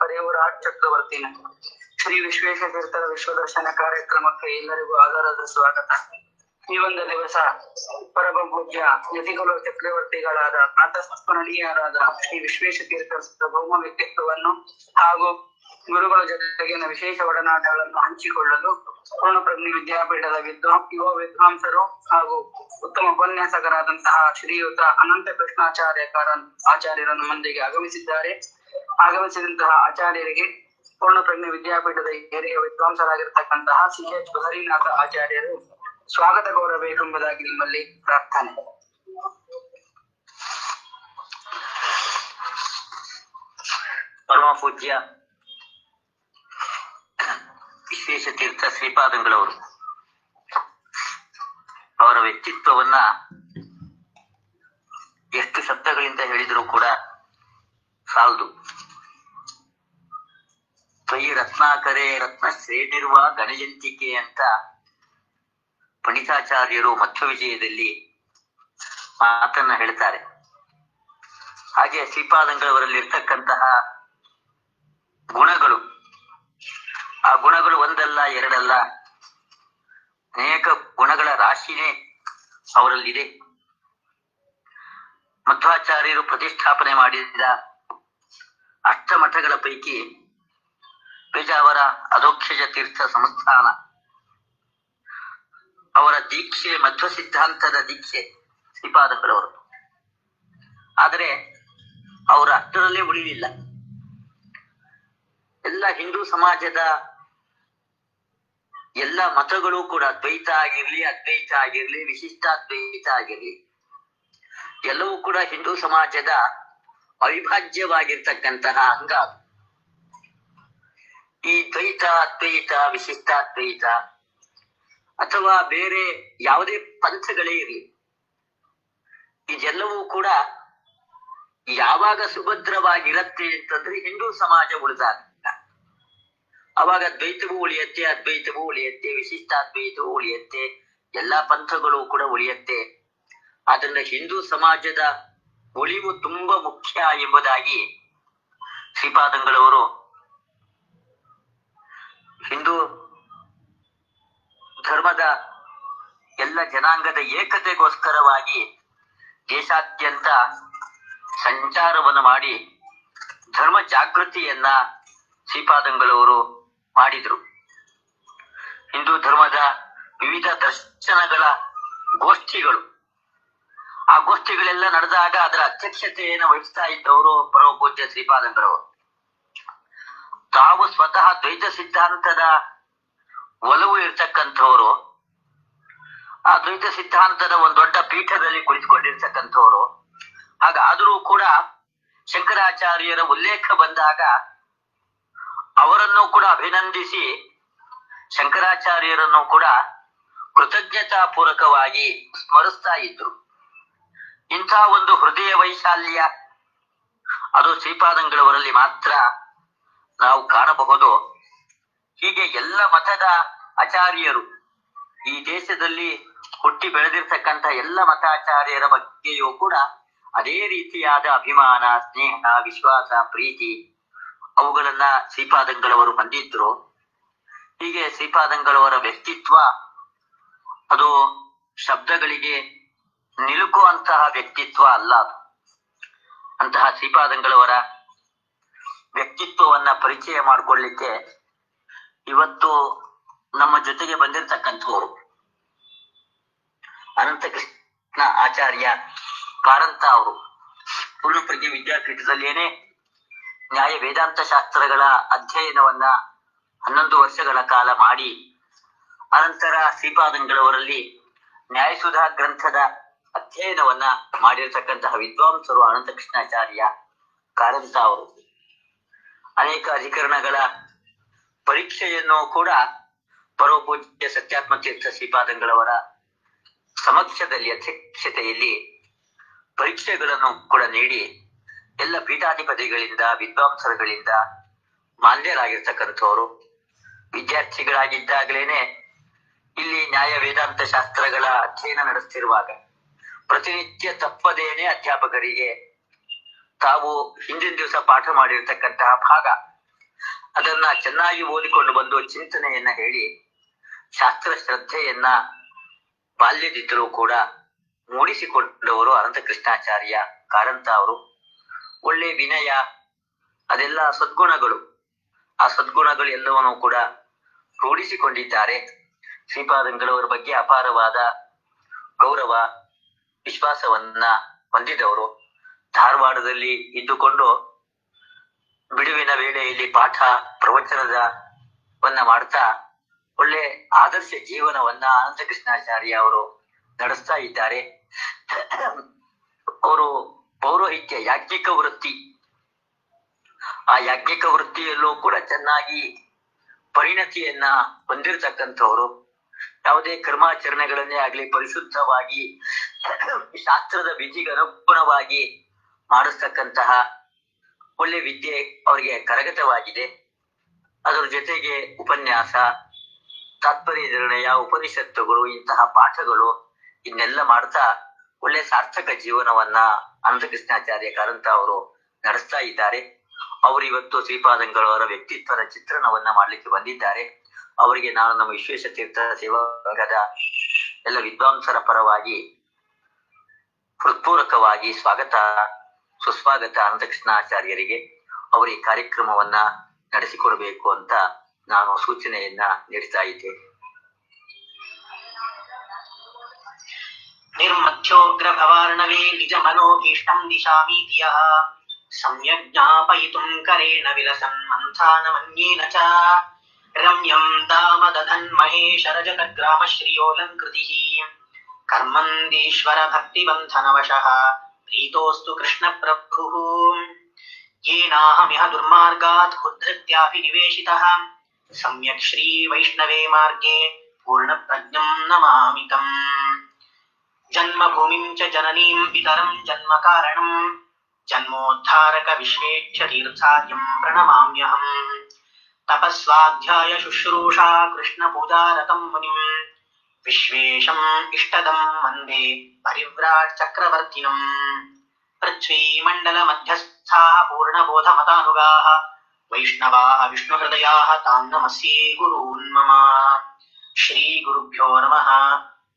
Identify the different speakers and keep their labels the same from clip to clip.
Speaker 1: ಪರೇವರಾಟ್ ಚಕ್ರವರ್ತಿನ ಶ್ರೀ ವಿಶ್ವೇಶ ತೀರ್ಥರ ವಿಶ್ವದರ್ಶನ ಕಾರ್ಯಕ್ರಮಕ್ಕೆ ಎಲ್ಲರಿಗೂ ಆಧಾರದ ಸ್ವಾಗತ. ಈ ಒಂದು ದಿವಸ ಪರಮ ಪೂಜ್ಯ ಚಕ್ರವರ್ತಿಗಳಾದ ಪ್ರಾತಸ್ಮರಣೀಯರಾದ ಶ್ರೀ ವಿಶ್ವೇಶ ತೀರ್ಥರ ಭೌಮ ವ್ಯಕ್ತಿತ್ವವನ್ನು ಹಾಗೂ ಗುರುಗಳ ಜೊತೆಗಿನ ವಿಶೇಷ ಒಡನಾಟಗಳನ್ನು ಹಂಚಿಕೊಳ್ಳಲು ಪೂರ್ಣಪ್ರಜ್ಞೆ ವಿದ್ಯಾಪೀಠದ ವಿದ್ವಾ, ಯುವ ವಿದ್ವಾಂಸರು ಹಾಗೂ ಉತ್ತಮ ಉಪನ್ಯಾಸಕರಾದಂತಹ ಶ್ರೀಯುತ ಅನಂತ ಕೃಷ್ಣಾಚಾರ್ಯ ಕಾರನ್ ಆಚಾರ್ಯರನ್ನು ನಮ್ಮೊಂದಿಗೆ ಆಗಮಿಸಿದ್ದಾರೆ. ಆಗಮಿಸಿದಂತಹ ಆಚಾರ್ಯರಿಗೆ ಪೂರ್ಣಪ್ರಜ್ಞ ವಿದ್ಯಾಪೀಠದ ಹಿರಿಯ ವಿದ್ವಾಂಸರಾಗಿರ್ತಕ್ಕಂತಹ ಸಿ ಎಚ್ ಹರಿನಾಥ ಆಚಾರ್ಯರು ಸ್ವಾಗತ ಕೋರಬೇಕೆಂಬುದಾಗಿ ನಿಮ್ಮಲ್ಲಿ ಪ್ರಾರ್ಥನೆ.
Speaker 2: ಪರಮ ಪೂಜ್ಯ ವಿಶೇಷ ತೀರ್ಥ ಶ್ರೀಪಾದಂಗಳವರು, ಅವರ ವ್ಯಕ್ತಿತ್ವವನ್ನ ಎಷ್ಟು ಶಬ್ದಗಳಿಂದ ಹೇಳಿದರೂ ಕೂಡ ಸಾಲದು ತ್ವಯಿ ರತ್ನಾಕರೆ ರತ್ನ ಶ್ರೇಣಿರುವ ಗಣಜಂತಿಕೆ ಅಂತ ಪಂಡಿತಾಚಾರ್ಯರು ಮಧ್ಯ ವಿಜಯದಲ್ಲಿ ಮಾತನ್ನ ಹೇಳ್ತಾರೆ. ಹಾಗೆ ಶ್ರೀಪಾದಂಗಳವರಲ್ಲಿ ಇರ್ತಕ್ಕಂತಹ ಗುಣಗಳು, ಆ ಗುಣಗಳು ಒಂದಲ್ಲ, ಎರಡಲ್ಲ, ಅನೇಕ ಗುಣಗಳ ರಾಶಿನೇ ಅವರಲ್ಲಿದೆ. ಮಧ್ವಾಚಾರ್ಯರು ಪ್ರತಿಷ್ಠಾಪನೆ ಮಾಡಿದ ಅಷ್ಟಮಠಗಳ ಪೈಕಿ ಪೇಜಾವರ ಅಧೋಕ್ಷಜ ತೀರ್ಥ ಸಂಸ್ಥಾನ. ಅವರ ದೀಕ್ಷೆ, ಮಧ್ವ ಸಿದ್ಧಾಂತದ ದೀಕ್ಷೆ ಶ್ರೀಪಾದಕರವರು. ಆದರೆ ಅವರು ಅಷ್ಟರಲ್ಲೇ ಉಳಿಲಿಲ್ಲ. ಎಲ್ಲ ಹಿಂದೂ ಸಮಾಜದ ಎಲ್ಲ ಮತಗಳು ಕೂಡ ದ್ವೈತ ಆಗಿರ್ಲಿ, ಅದ್ವೈತ ಆಗಿರ್ಲಿ, ವಿಶಿಷ್ಟಾದ್ವೈತ ಆಗಿರ್ಲಿ, ಎಲ್ಲವೂ ಕೂಡ ಹಿಂದೂ ಸಮಾಜದ ಅವಿಭಾಜ್ಯವಾಗಿರ್ತಕ್ಕಂತಹ ಅಂಗ. ಈ ದ್ವೈತ, ಅದ್ವೈತ, ವಿಶಿಷ್ಟಾದ್ವೈತ ಅಥವಾ ಬೇರೆ ಯಾವುದೇ ಪಂಥಗಳೇ ಇರಲಿ, ಇದೆಲ್ಲವೂ ಕೂಡ ಯಾವಾಗ ಸುಭದ್ರವಾಗಿರತ್ತೆ ಅಂತಂದ್ರೆ ಹಿಂದೂ ಸಮಾಜ ಉಳಿದಾಗ ಅವಾಗ ದ್ವೈತವೂ ಉಳಿಯತ್ತೆ, ಅದ್ವೈತವೂ ಉಳಿಯತ್ತೆ, ವಿಶಿಷ್ಟಾದ್ವೈತವೂ ಉಳಿಯತ್ತೆ, ಎಲ್ಲಾ ಪಂಥಗಳು ಕೂಡ ಉಳಿಯತ್ತೆ. ಆದ್ರಿಂದ ಹಿಂದೂ ಸಮಾಜದ ಉಳಿವು ತುಂಬಾ ಮುಖ್ಯ ಎಂಬುದಾಗಿ ಶ್ರೀಪಾದಂಗಳವರು ಹಿಂದೂ ಧರ್ಮದ ಎಲ್ಲ ಜನಾಂಗದ ಏಕತೆಗೋಸ್ಕರವಾಗಿ ದೇಶಾದ್ಯಂತ ಸಂಚಾರವನ್ನು ಮಾಡಿ ಧರ್ಮ ಜಾಗೃತಿಯನ್ನ ಶ್ರೀಪಾದಂಗಳವರು ಮಾಡಿದ್ರು. ಹಿಂದೂ ಧರ್ಮದ ವಿವಿಧ ದರ್ಶನಗಳ ಗೋಷ್ಠಿಗಳು ಆ ಗೋಷ್ಠಿಗಳೆಲ್ಲ ನಡೆದಾಗ ಅದರ ಅಧ್ಯಕ್ಷತೆಯನ್ನು ವಹಿಸ್ತಾ ಇದ್ದವರು ಪರಮಪೂಜ್ಯ ಶ್ರೀಪಾದಂಗಳವರು ತಾವು ಸ್ವತಃ ದ್ವೈತ ಸಿದ್ಧಾಂತದ ಒಲವು ಇರ್ತಕ್ಕಂಥವರು, ಆ ದ್ವೈತ ಸಿದ್ಧಾಂತದ ಒಂದು ದೊಡ್ಡ ಪೀಠದಲ್ಲಿ ಕುಳಿತುಕೊಂಡಿರ್ತಕ್ಕಂಥವರು. ಹಾಗಾದರೂ ಕೂಡ ಶಂಕರಾಚಾರ್ಯರ ಉಲ್ಲೇಖ ಬಂದಾಗ ಅವರನ್ನು ಕೂಡ ಅಭಿನಂದಿಸಿ ಶಂಕರಾಚಾರ್ಯರನ್ನು ಕೂಡ ಕೃತಜ್ಞತಾ ಪೂರ್ವಕವಾಗಿ ಸ್ಮರಿಸ್ತಾ ಇದ್ರು. ಇಂಥ ಒಂದು ಹೃದಯ ವೈಶಾಲ್ಯ, ಅದು ಶ್ರೀಪಾದಂಗಳವರಲ್ಲಿ ಮಾತ್ರ ನಾವು ಕಾಣಬಹುದು. ಹೀಗೆ ಎಲ್ಲ ಮತದ ಆಚಾರ್ಯರು ಈ ದೇಶದಲ್ಲಿ ಹುಟ್ಟಿ ಬೆಳೆದಿರ್ತಕ್ಕಂಥ ಎಲ್ಲ ಮತಾಚಾರ್ಯರ ಬಗ್ಗೆಯೂ ಕೂಡ ಅದೇ ರೀತಿಯಾದ ಅಭಿಮಾನ, ಸ್ನೇಹ, ವಿಶ್ವಾಸ, ಪ್ರೀತಿ ಅವುಗಳನ್ನ ಶ್ರೀಪಾದಂಗಳವರು ಹೊಂದಿದ್ರು. ಹೀಗೆ ಶ್ರೀಪಾದಂಗಳವರ ವ್ಯಕ್ತಿತ್ವ ಅದು ಶಬ್ದಗಳಿಗೆ ನಿಲುಕುವಂತಹ ವ್ಯಕ್ತಿತ್ವ ಅಲ್ಲ ಅಂತಹ ಶ್ರೀಪಾದಂಗಳವರ ವ್ಯಕ್ತಿತ್ವವನ್ನ ಪರಿಚಯ ಮಾಡಿಕೊಳ್ಳಿಕ್ಕೆ ಇವತ್ತು ನಮ್ಮ ಜೊತೆಗೆ ಬಂದಿರತಕ್ಕಂಥವರು ಅನಂತ ಕೃಷ್ಣ ಆಚಾರ್ಯ ಕಾರಂತ ಅವರು. ಪೂರ್ಣಪ್ರಜ್ಞೆ ವಿದ್ಯಾಪೀಠದಲ್ಲೇನೆ ನ್ಯಾಯ ವೇದಾಂತ ಶಾಸ್ತ್ರಗಳ ಅಧ್ಯಯನವನ್ನ ಹನ್ನೊಂದು ವರ್ಷಗಳ ಕಾಲ ಮಾಡಿ, ಅನಂತರ ಶ್ರೀಪಾದಂಗಳವರಲ್ಲಿ ನ್ಯಾಯಸುಧಾ ಗ್ರಂಥದ ಅಧ್ಯಯನವನ್ನ ಮಾಡಿರ್ತಕ್ಕಂತಹ ವಿದ್ವಾಂಸರು ಅನಂತ ಕೃಷ್ಣಾಚಾರ್ಯ ಕಾರಂತ ಅವರು. ಅನೇಕ ಅಧಿಕರಣಗಳ ಪರೀಕ್ಷೆಯನ್ನು ಕೂಡ ಪರೋಪೂಜ್ಯ ಸತ್ಯಾತ್ಮ ತೀರ್ಥ ಶ್ರೀಪಾದಂಗಳವರ ಸಮಕ್ಷದಲ್ಲಿ ಅಧ್ಯಕ್ಷತೆಯಲ್ಲಿ ಪರೀಕ್ಷೆಗಳನ್ನು ಕೂಡ ನೀಡಿ ಎಲ್ಲ ಪೀಠಾಧಿಪತಿಗಳಿಂದ, ವಿದ್ವಾಂಸರುಗಳಿಂದ ಮಾನ್ಯರಾಗಿರ್ತಕ್ಕಂಥವರು. ವಿದ್ಯಾರ್ಥಿಗಳಾಗಿದ್ದಾಗಲೇನೆ ಇಲ್ಲಿ ನ್ಯಾಯ ವೇದಾಂತ ಶಾಸ್ತ್ರಗಳ ಅಧ್ಯಯನ ನಡೆಸ್ತಿರುವಾಗ ಪ್ರತಿನಿತ್ಯ ತಪ್ಪದೇನೆ ಅಧ್ಯಾಪಕರಿಗೆ ತಾವು ಹಿಂದಿನ ದಿವಸ ಪಾಠ ಮಾಡಿರ್ತಕ್ಕಂತಹ ಭಾಗ. ಅದನ್ನ ಚೆನ್ನಾಗಿ ಓದಿಕೊಂಡು ಬಂದು ಚಿಂತನೆಯನ್ನ ಹೇಳಿ, ಶಾಸ್ತ್ರ ಶ್ರದ್ಧೆಯನ್ನ ಬಾಲ್ಯದಿದ್ದರೂ ಕೂಡ ಮೂಡಿಸಿಕೊಂಡವರು ಅನಂತ ಕೃಷ್ಣಾಚಾರ್ಯ ಕಾರಂತ ಅವರು. ಒಳ್ಳೆ ವಿನಯ, ಅದೆಲ್ಲ ಸದ್ಗುಣಗಳು. ಆ ಸದ್ಗುಣಗಳು ಎಲ್ಲವನ್ನೂ ಕೂಡ ರೂಢಿಸಿಕೊಂಡಿದ್ದಾರೆ. ಶ್ರೀಪಾದಂಗಳವರ ಬಗ್ಗೆ ಅಪಾರವಾದ ಗೌರವ ವಿಶ್ವಾಸವನ್ನ ಹೊಂದಿದವರು. ಧಾರವಾಡದಲ್ಲಿ ಇದ್ದುಕೊಂಡು ಬಿಡುವಿನ ವೇಳೆಯಲ್ಲಿ ಪಾಠ ಪ್ರವಚನದ ವನ್ನ ಮಾಡ್ತಾ ಒಳ್ಳೆ ಆದರ್ಶ ಜೀವನವನ್ನ ಅನಂತ ಕೃಷ್ಣಾಚಾರ್ಯ ಅವರು ನಡೆಸ್ತಾ ಇದ್ದಾರೆ. ಅವರು ಪೌರೋಹಿತ್ಯ ಯಾಜ್ಞಿಕ ವೃತ್ತಿ. ಆ ಯಾಜ್ಞಿಕ ವೃತ್ತಿಯಲ್ಲೂ ಕೂಡ ಚೆನ್ನಾಗಿ ಪರಿಣತಿಯನ್ನ ಹೊಂದಿರತಕ್ಕಂಥವ್ರು. ಯಾವುದೇ ಕರ್ಮಾಚರಣೆಗಳನ್ನೇ ಆಗ್ಲಿ, ಪರಿಶುದ್ಧವಾಗಿ ಶಾಸ್ತ್ರದ ವಿಧಿಗೆ ಅನುಗುಣವಾಗಿ ಮಾಡಿಸ್ತಕ್ಕಂತಹ ಒಳ್ಳೆ ವಿದ್ಯೆ ಅವರಿಗೆ ಕರಗತವಾಗಿದೆ. ಅದರ ಜೊತೆಗೆ ಉಪನ್ಯಾಸ, ತಾತ್ಪರ್ಯ ನಿರ್ಣಯ, ಉಪನಿಷತ್ತುಗಳು, ಇಂತಹ ಪಾಠಗಳು ಇನ್ನೆಲ್ಲ ಮಾಡ್ತಾ ಒಳ್ಳೆ ಸಾರ್ಥಕ ಜೀವನವನ್ನ ಅನಂತ ಕೃಷ್ಣಾಚಾರ್ಯ ಕಾರಂತ ಅವರು ನಡೆಸ್ತಾ ಇದ್ದಾರೆ. ಅವರು ಇವತ್ತು ಶ್ರೀಪಾದಂಗಳವರ ವ್ಯಕ್ತಿತ್ವದ ಚಿತ್ರಣವನ್ನ ಮಾಡ್ಲಿಕ್ಕೆ ಬಂದಿದ್ದಾರೆ. ಅವರಿಗೆ ನಾನು ನಮ್ಮ ವಿಶ್ವೇಶ ತೀರ್ಥ ಸೇವಾ ಸಂಘದ ಎಲ್ಲ ವಿದ್ವಾಂಸರ ಪರವಾಗಿ ಹೃತ್ಪೂರ್ವಕವಾಗಿ ಸ್ವಾಗತ ಸುಸ್ವಾಗತ ಅನಂತ ಕೃಷ್ಣಾಚಾರ್ಯರಿಗೆ ಅವರು ಈ ಕಾರ್ಯಕ್ರಮವನ್ನ ನಡೆಸಿಕೊಡಬೇಕು ಅಂತ ನಾನು ಸೂಚನೆಯನ್ನ ನೀಡ್ತಾ ಇದ್ದೇನೆ
Speaker 3: निर्मध्योग्रभवार्णवे निजमनोभीष्टम् दिशामीति यः सम्यग् ज्ञापयितुम् करेण विलसन् मन्थानमन्येन च रम्यं दामदधन्महेशरजतग्रामश्रियोऽलङ्कृतिः कर्मन्दीश्वरभक्तिबन्धनवशः प्रीतोऽस्तु कृष्णप्रभुः। येनाहमिह दुर्मार्गात् उद्धृत्याभिनिवेशितः। सम्यक् श्रीवैष्णवे मार्गे पूर्णप्रज्ञम् नमामितम्। जन्मभूमिम् च जननीम् पितरम् जन्मकारणम् जन्मोद्धारकविश्वेच्छतीर्थार्यम् प्रणमाम्यहम्। ತಪಸ್ವಾಧ್ಯಾಯ ಶುಶ್ರೂಷಾ ಕೃಷ್ಣ ಪೂಜಾರತಂ ಮುನಿಂ ವಿಶ್ವೇಶಂ ಇಷ್ಟದಂ ಮಂದೇ ಪರಿವ್ರಾಟ್ ಚಕ್ರವರ್ತಿನಂ ಪೃಥ್ವೀಮಂಡಲ ಮಧ್ಯಸ್ಥಾ ಪೂರ್ಣಬೋಧ ಮತಾನುಗಾ ವೈಷ್ಣವಾ ವಿಷ್ಣುಹೃದಯಾ ತಾಂ ನಮಸ್ಯೇ ಗುರೂನ್ ಮಮ ಶ್ರೀ ಗುರುಭ್ಯೋ ನಮಃ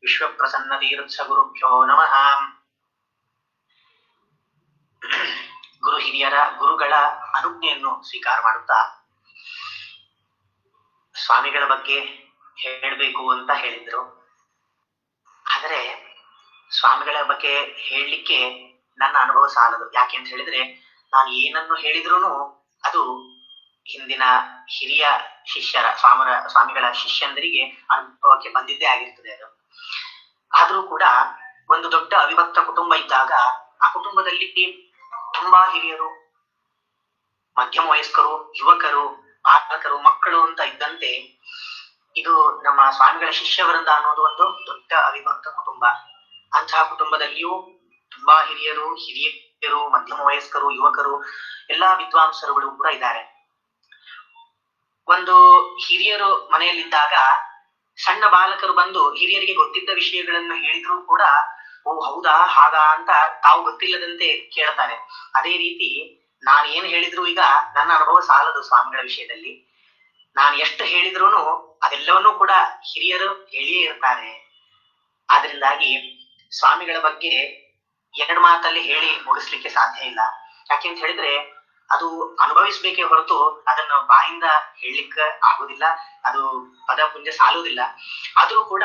Speaker 3: ವಿಶ್ವಪ್ರಸನ್ನ ತೀರ್ಥ ಗುರುಭ್ಯೋ ನಮಃ ಗುರು ಹಿರಿಯರ ಗುರುಗಳ ಅನುಜ್ಞೆಯನ್ನು ಸ್ವೀಕಾರ ಮಾಡುತ್ತಾ ಸ್ವಾಮಿಗಳ ಬಗ್ಗೆ ಹೇಳಬೇಕು ಅಂತ ಹೇಳಿದ್ರು. ಆದರೆ ಸ್ವಾಮಿಗಳ ಬಗ್ಗೆ ಹೇಳಲಿಕ್ಕೆ ನನ್ನ ಅನುಭವ ಸಾಲದು. ಯಾಕೆ ಅಂತ ಹೇಳಿದ್ರೆ, ನಾನು ಏನನ್ನು ಹೇಳಿದ್ರು ಅದು ಹಿಂದಿನ ಹಿರಿಯ ಶಿಷ್ಯರ, ಸ್ವಾಮರ, ಸ್ವಾಮಿಗಳ ಶಿಷ್ಯಂದರಿಗೆ ಅನುಭವಕ್ಕೆ ಬಂದಿದ್ದೇ ಆಗಿರ್ತದೆ ಅದು. ಆದ್ರೂ ಕೂಡ ಒಂದು ದೊಡ್ಡ ಅವಿಭಕ್ತ ಕುಟುಂಬ ಇದ್ದಾಗ ಆ ಕುಟುಂಬದಲ್ಲಿ ತುಂಬಾ ಹಿರಿಯರು ಮಧ್ಯಮ ವಯಸ್ಕರು ಯುವಕರು ಬಾಲಕರು ಮಕ್ಕಳು ಅಂತ ಇದ್ದಂತೆ ಇದು ನಮ್ಮ ಸ್ವಾಮಿಗಳ ಶಿಷ್ಯವೃಂದ ಅನ್ನೋದು ಒಂದು ದೊಡ್ಡ ಅವಿಭಕ್ತ ಕುಟುಂಬ. ಅಂತಹ ಕುಟುಂಬದಲ್ಲಿಯೂ ತುಂಬಾ ಹಿರಿಯರು ಹಿರಿಯರು, ಮಧ್ಯಮ ವಯಸ್ಕರು, ಯುವಕರು, ಎಲ್ಲಾ ವಿದ್ವಾಂಸರುಗಳು ಕೂಡ ಇದ್ದಾರೆ. ಒಂದು ಹಿರಿಯರು ಮನೆಯಲ್ಲಿದ್ದಾಗ ಸಣ್ಣ ಬಾಲಕರು ಬಂದು ಹಿರಿಯರಿಗೆ ಗೊತ್ತಿದ್ದ ವಿಷಯಗಳನ್ನು ಹೇಳಿದ್ರು ಕೂಡ, ಓ ಹೌದಾ, ಹಾಗಾ ಅಂತ ತಾವು ಗೊತ್ತಿಲ್ಲದಂತೆ ಕೇಳ್ತಾರೆ. ಅದೇ ರೀತಿ ನಾನು ಏನ್ ಹೇಳಿದ್ರು ಈಗ ನನ್ನ ಅನುಭವ ಸಾಲದು ಸ್ವಾಮಿಗಳ ವಿಷಯದಲ್ಲಿ. ನಾನು ಎಷ್ಟು ಹೇಳಿದ್ರು ಅದೆಲ್ಲವನ್ನೂ ಕೂಡ ಹಿರಿಯರು ಹೇಳಿಯೇ ಇರ್ತಾರೆ. ಆದ್ರಿಂದಾಗಿ ಸ್ವಾಮಿಗಳ ಬಗ್ಗೆ ಎರಡು ಮಾತಲ್ಲಿ ಹೇಳಿ ಮುಗಿಸ್ಲಿಕ್ಕೆ ಸಾಧ್ಯ ಇಲ್ಲ. ಯಾಕೆಂತ ಹೇಳಿದ್ರೆ ಅದು ಅನುಭವಿಸ್ಬೇಕೇ ಹೊರತು ಅದನ್ನ ಬಾಯಿಂದ ಹೇಳಲಿಕ್ಕೆ ಆಗುದಿಲ್ಲ, ಅದು ಪದ ಪುಂಜ ಸಾಲುವುದಿಲ್ಲ. ಆದ್ರೂ ಕೂಡ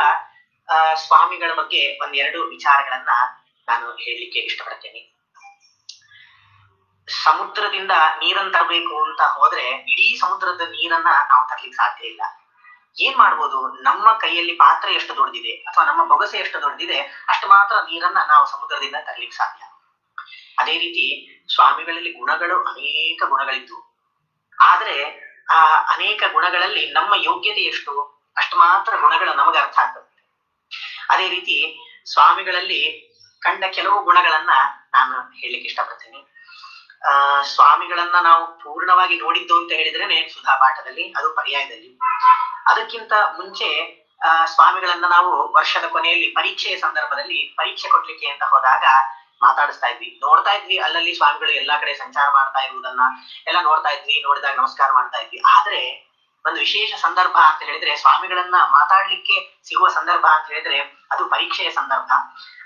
Speaker 3: ಸ್ವಾಮಿಗಳ ಬಗ್ಗೆ ಒಂದೆರಡು ವಿಚಾರಗಳನ್ನ ನಾನು ಹೇಳಲಿಕ್ಕೆ ಇಷ್ಟಪಡ್ತೇನೆ. ಸಮುದ್ರದಿಂದ ನೀರನ್ನು ತರಬೇಕು ಅಂತ ಹೋದ್ರೆ ಇಡೀ ಸಮುದ್ರದ ನೀರನ್ನ ನಾವು ತರ್ಲಿಕ್ಕೆ ಸಾಧ್ಯ ಇಲ್ಲ. ಏನ್ ಮಾಡ್ಬೋದು? ನಮ್ಮ ಕೈಯಲ್ಲಿ ಪಾತ್ರ ಎಷ್ಟು ದೊಡ್ಡದಿದೆ ಅಥವಾ ನಮ್ಮ ಬೊಗಸೆ ಎಷ್ಟು ದೊಡ್ಡದಿದೆ ಅಷ್ಟು ಮಾತ್ರ ನೀರನ್ನ ನಾವು ಸಮುದ್ರದಿಂದ ತರಲಿಕ್ಕೆ ಸಾಧ್ಯ. ಅದೇ ರೀತಿ ಸ್ವಾಮಿಗಳಲ್ಲಿ ಗುಣಗಳು ಅನೇಕ ಗುಣಗಳಿದ್ದು. ಆದ್ರೆ ಆ ಅನೇಕ ಗುಣಗಳಲ್ಲಿ ನಮ್ಮ ಯೋಗ್ಯತೆ ಎಷ್ಟು? ಅಷ್ಟು ಮಾತ್ರ ಗುಣಗಳು ನಮಗೆ ಅರ್ಥ ಆಗ್ತದೆ. ಅದೇ ರೀತಿ ಸ್ವಾಮಿಗಳಲ್ಲಿ ಕಂಡ ಕೆಲವು ಗುಣಗಳನ್ನ ನಾನು ಹೇಳಲಿಕ್ಕೆ ಇಷ್ಟಪಡ್ತೇನೆ. ಆ, ಸ್ವಾಮಿಗಳನ್ನ ನಾವು ಪೂರ್ಣವಾಗಿ ನೋಡಿದ್ದು ಅಂತ ಹೇಳಿದ್ರೇನೆ ಸುಧಾ ಪಾಠದಲ್ಲಿ, ಅದು ಪರ್ಯಾಯದಲ್ಲಿ. ಅದಕ್ಕಿಂತ ಮುಂಚೆ, ಆ, ಸ್ವಾಮಿಗಳನ್ನ ನಾವು ವರ್ಷದ ಕೊನೆಯಲ್ಲಿ ಪರೀಕ್ಷೆಯ ಸಂದರ್ಭದಲ್ಲಿ ಪರೀಕ್ಷೆ ಕೊಡ್ಲಿಕ್ಕೆ ಅಂತ ಹೋದಾಗ ಮಾತಾಡಿಸ್ತಾ ಇದ್ವಿ. ನೋಡ್ತಾ ಇದ್ವಿ, ಅಲ್ಲಲ್ಲಿ ಸ್ವಾಮಿಗಳು ಎಲ್ಲಾ ಕಡೆ ಸಂಚಾರ ಮಾಡ್ತಾ ಇರುವುದನ್ನ, ಎಲ್ಲ ನೋಡ್ತಾ ಇದ್ವಿ, ನೋಡಿದಾಗ ನಮಸ್ಕಾರ ಮಾಡ್ತಾ ಇದ್ವಿ. ಆದ್ರೆ, ಒಂದು ವಿಶೇಷ ಸಂದರ್ಭ ಅಂತ ಹೇಳಿದ್ರೆ, ಸ್ವಾಮಿಗಳನ್ನ ಮಾತಾಡ್ಲಿಕ್ಕೆ ಸಿಗುವ ಸಂದರ್ಭ ಅಂತ ಹೇಳಿದ್ರೆ, ಅದು ಪರೀಕ್ಷೆಯ ಸಂದರ್ಭ.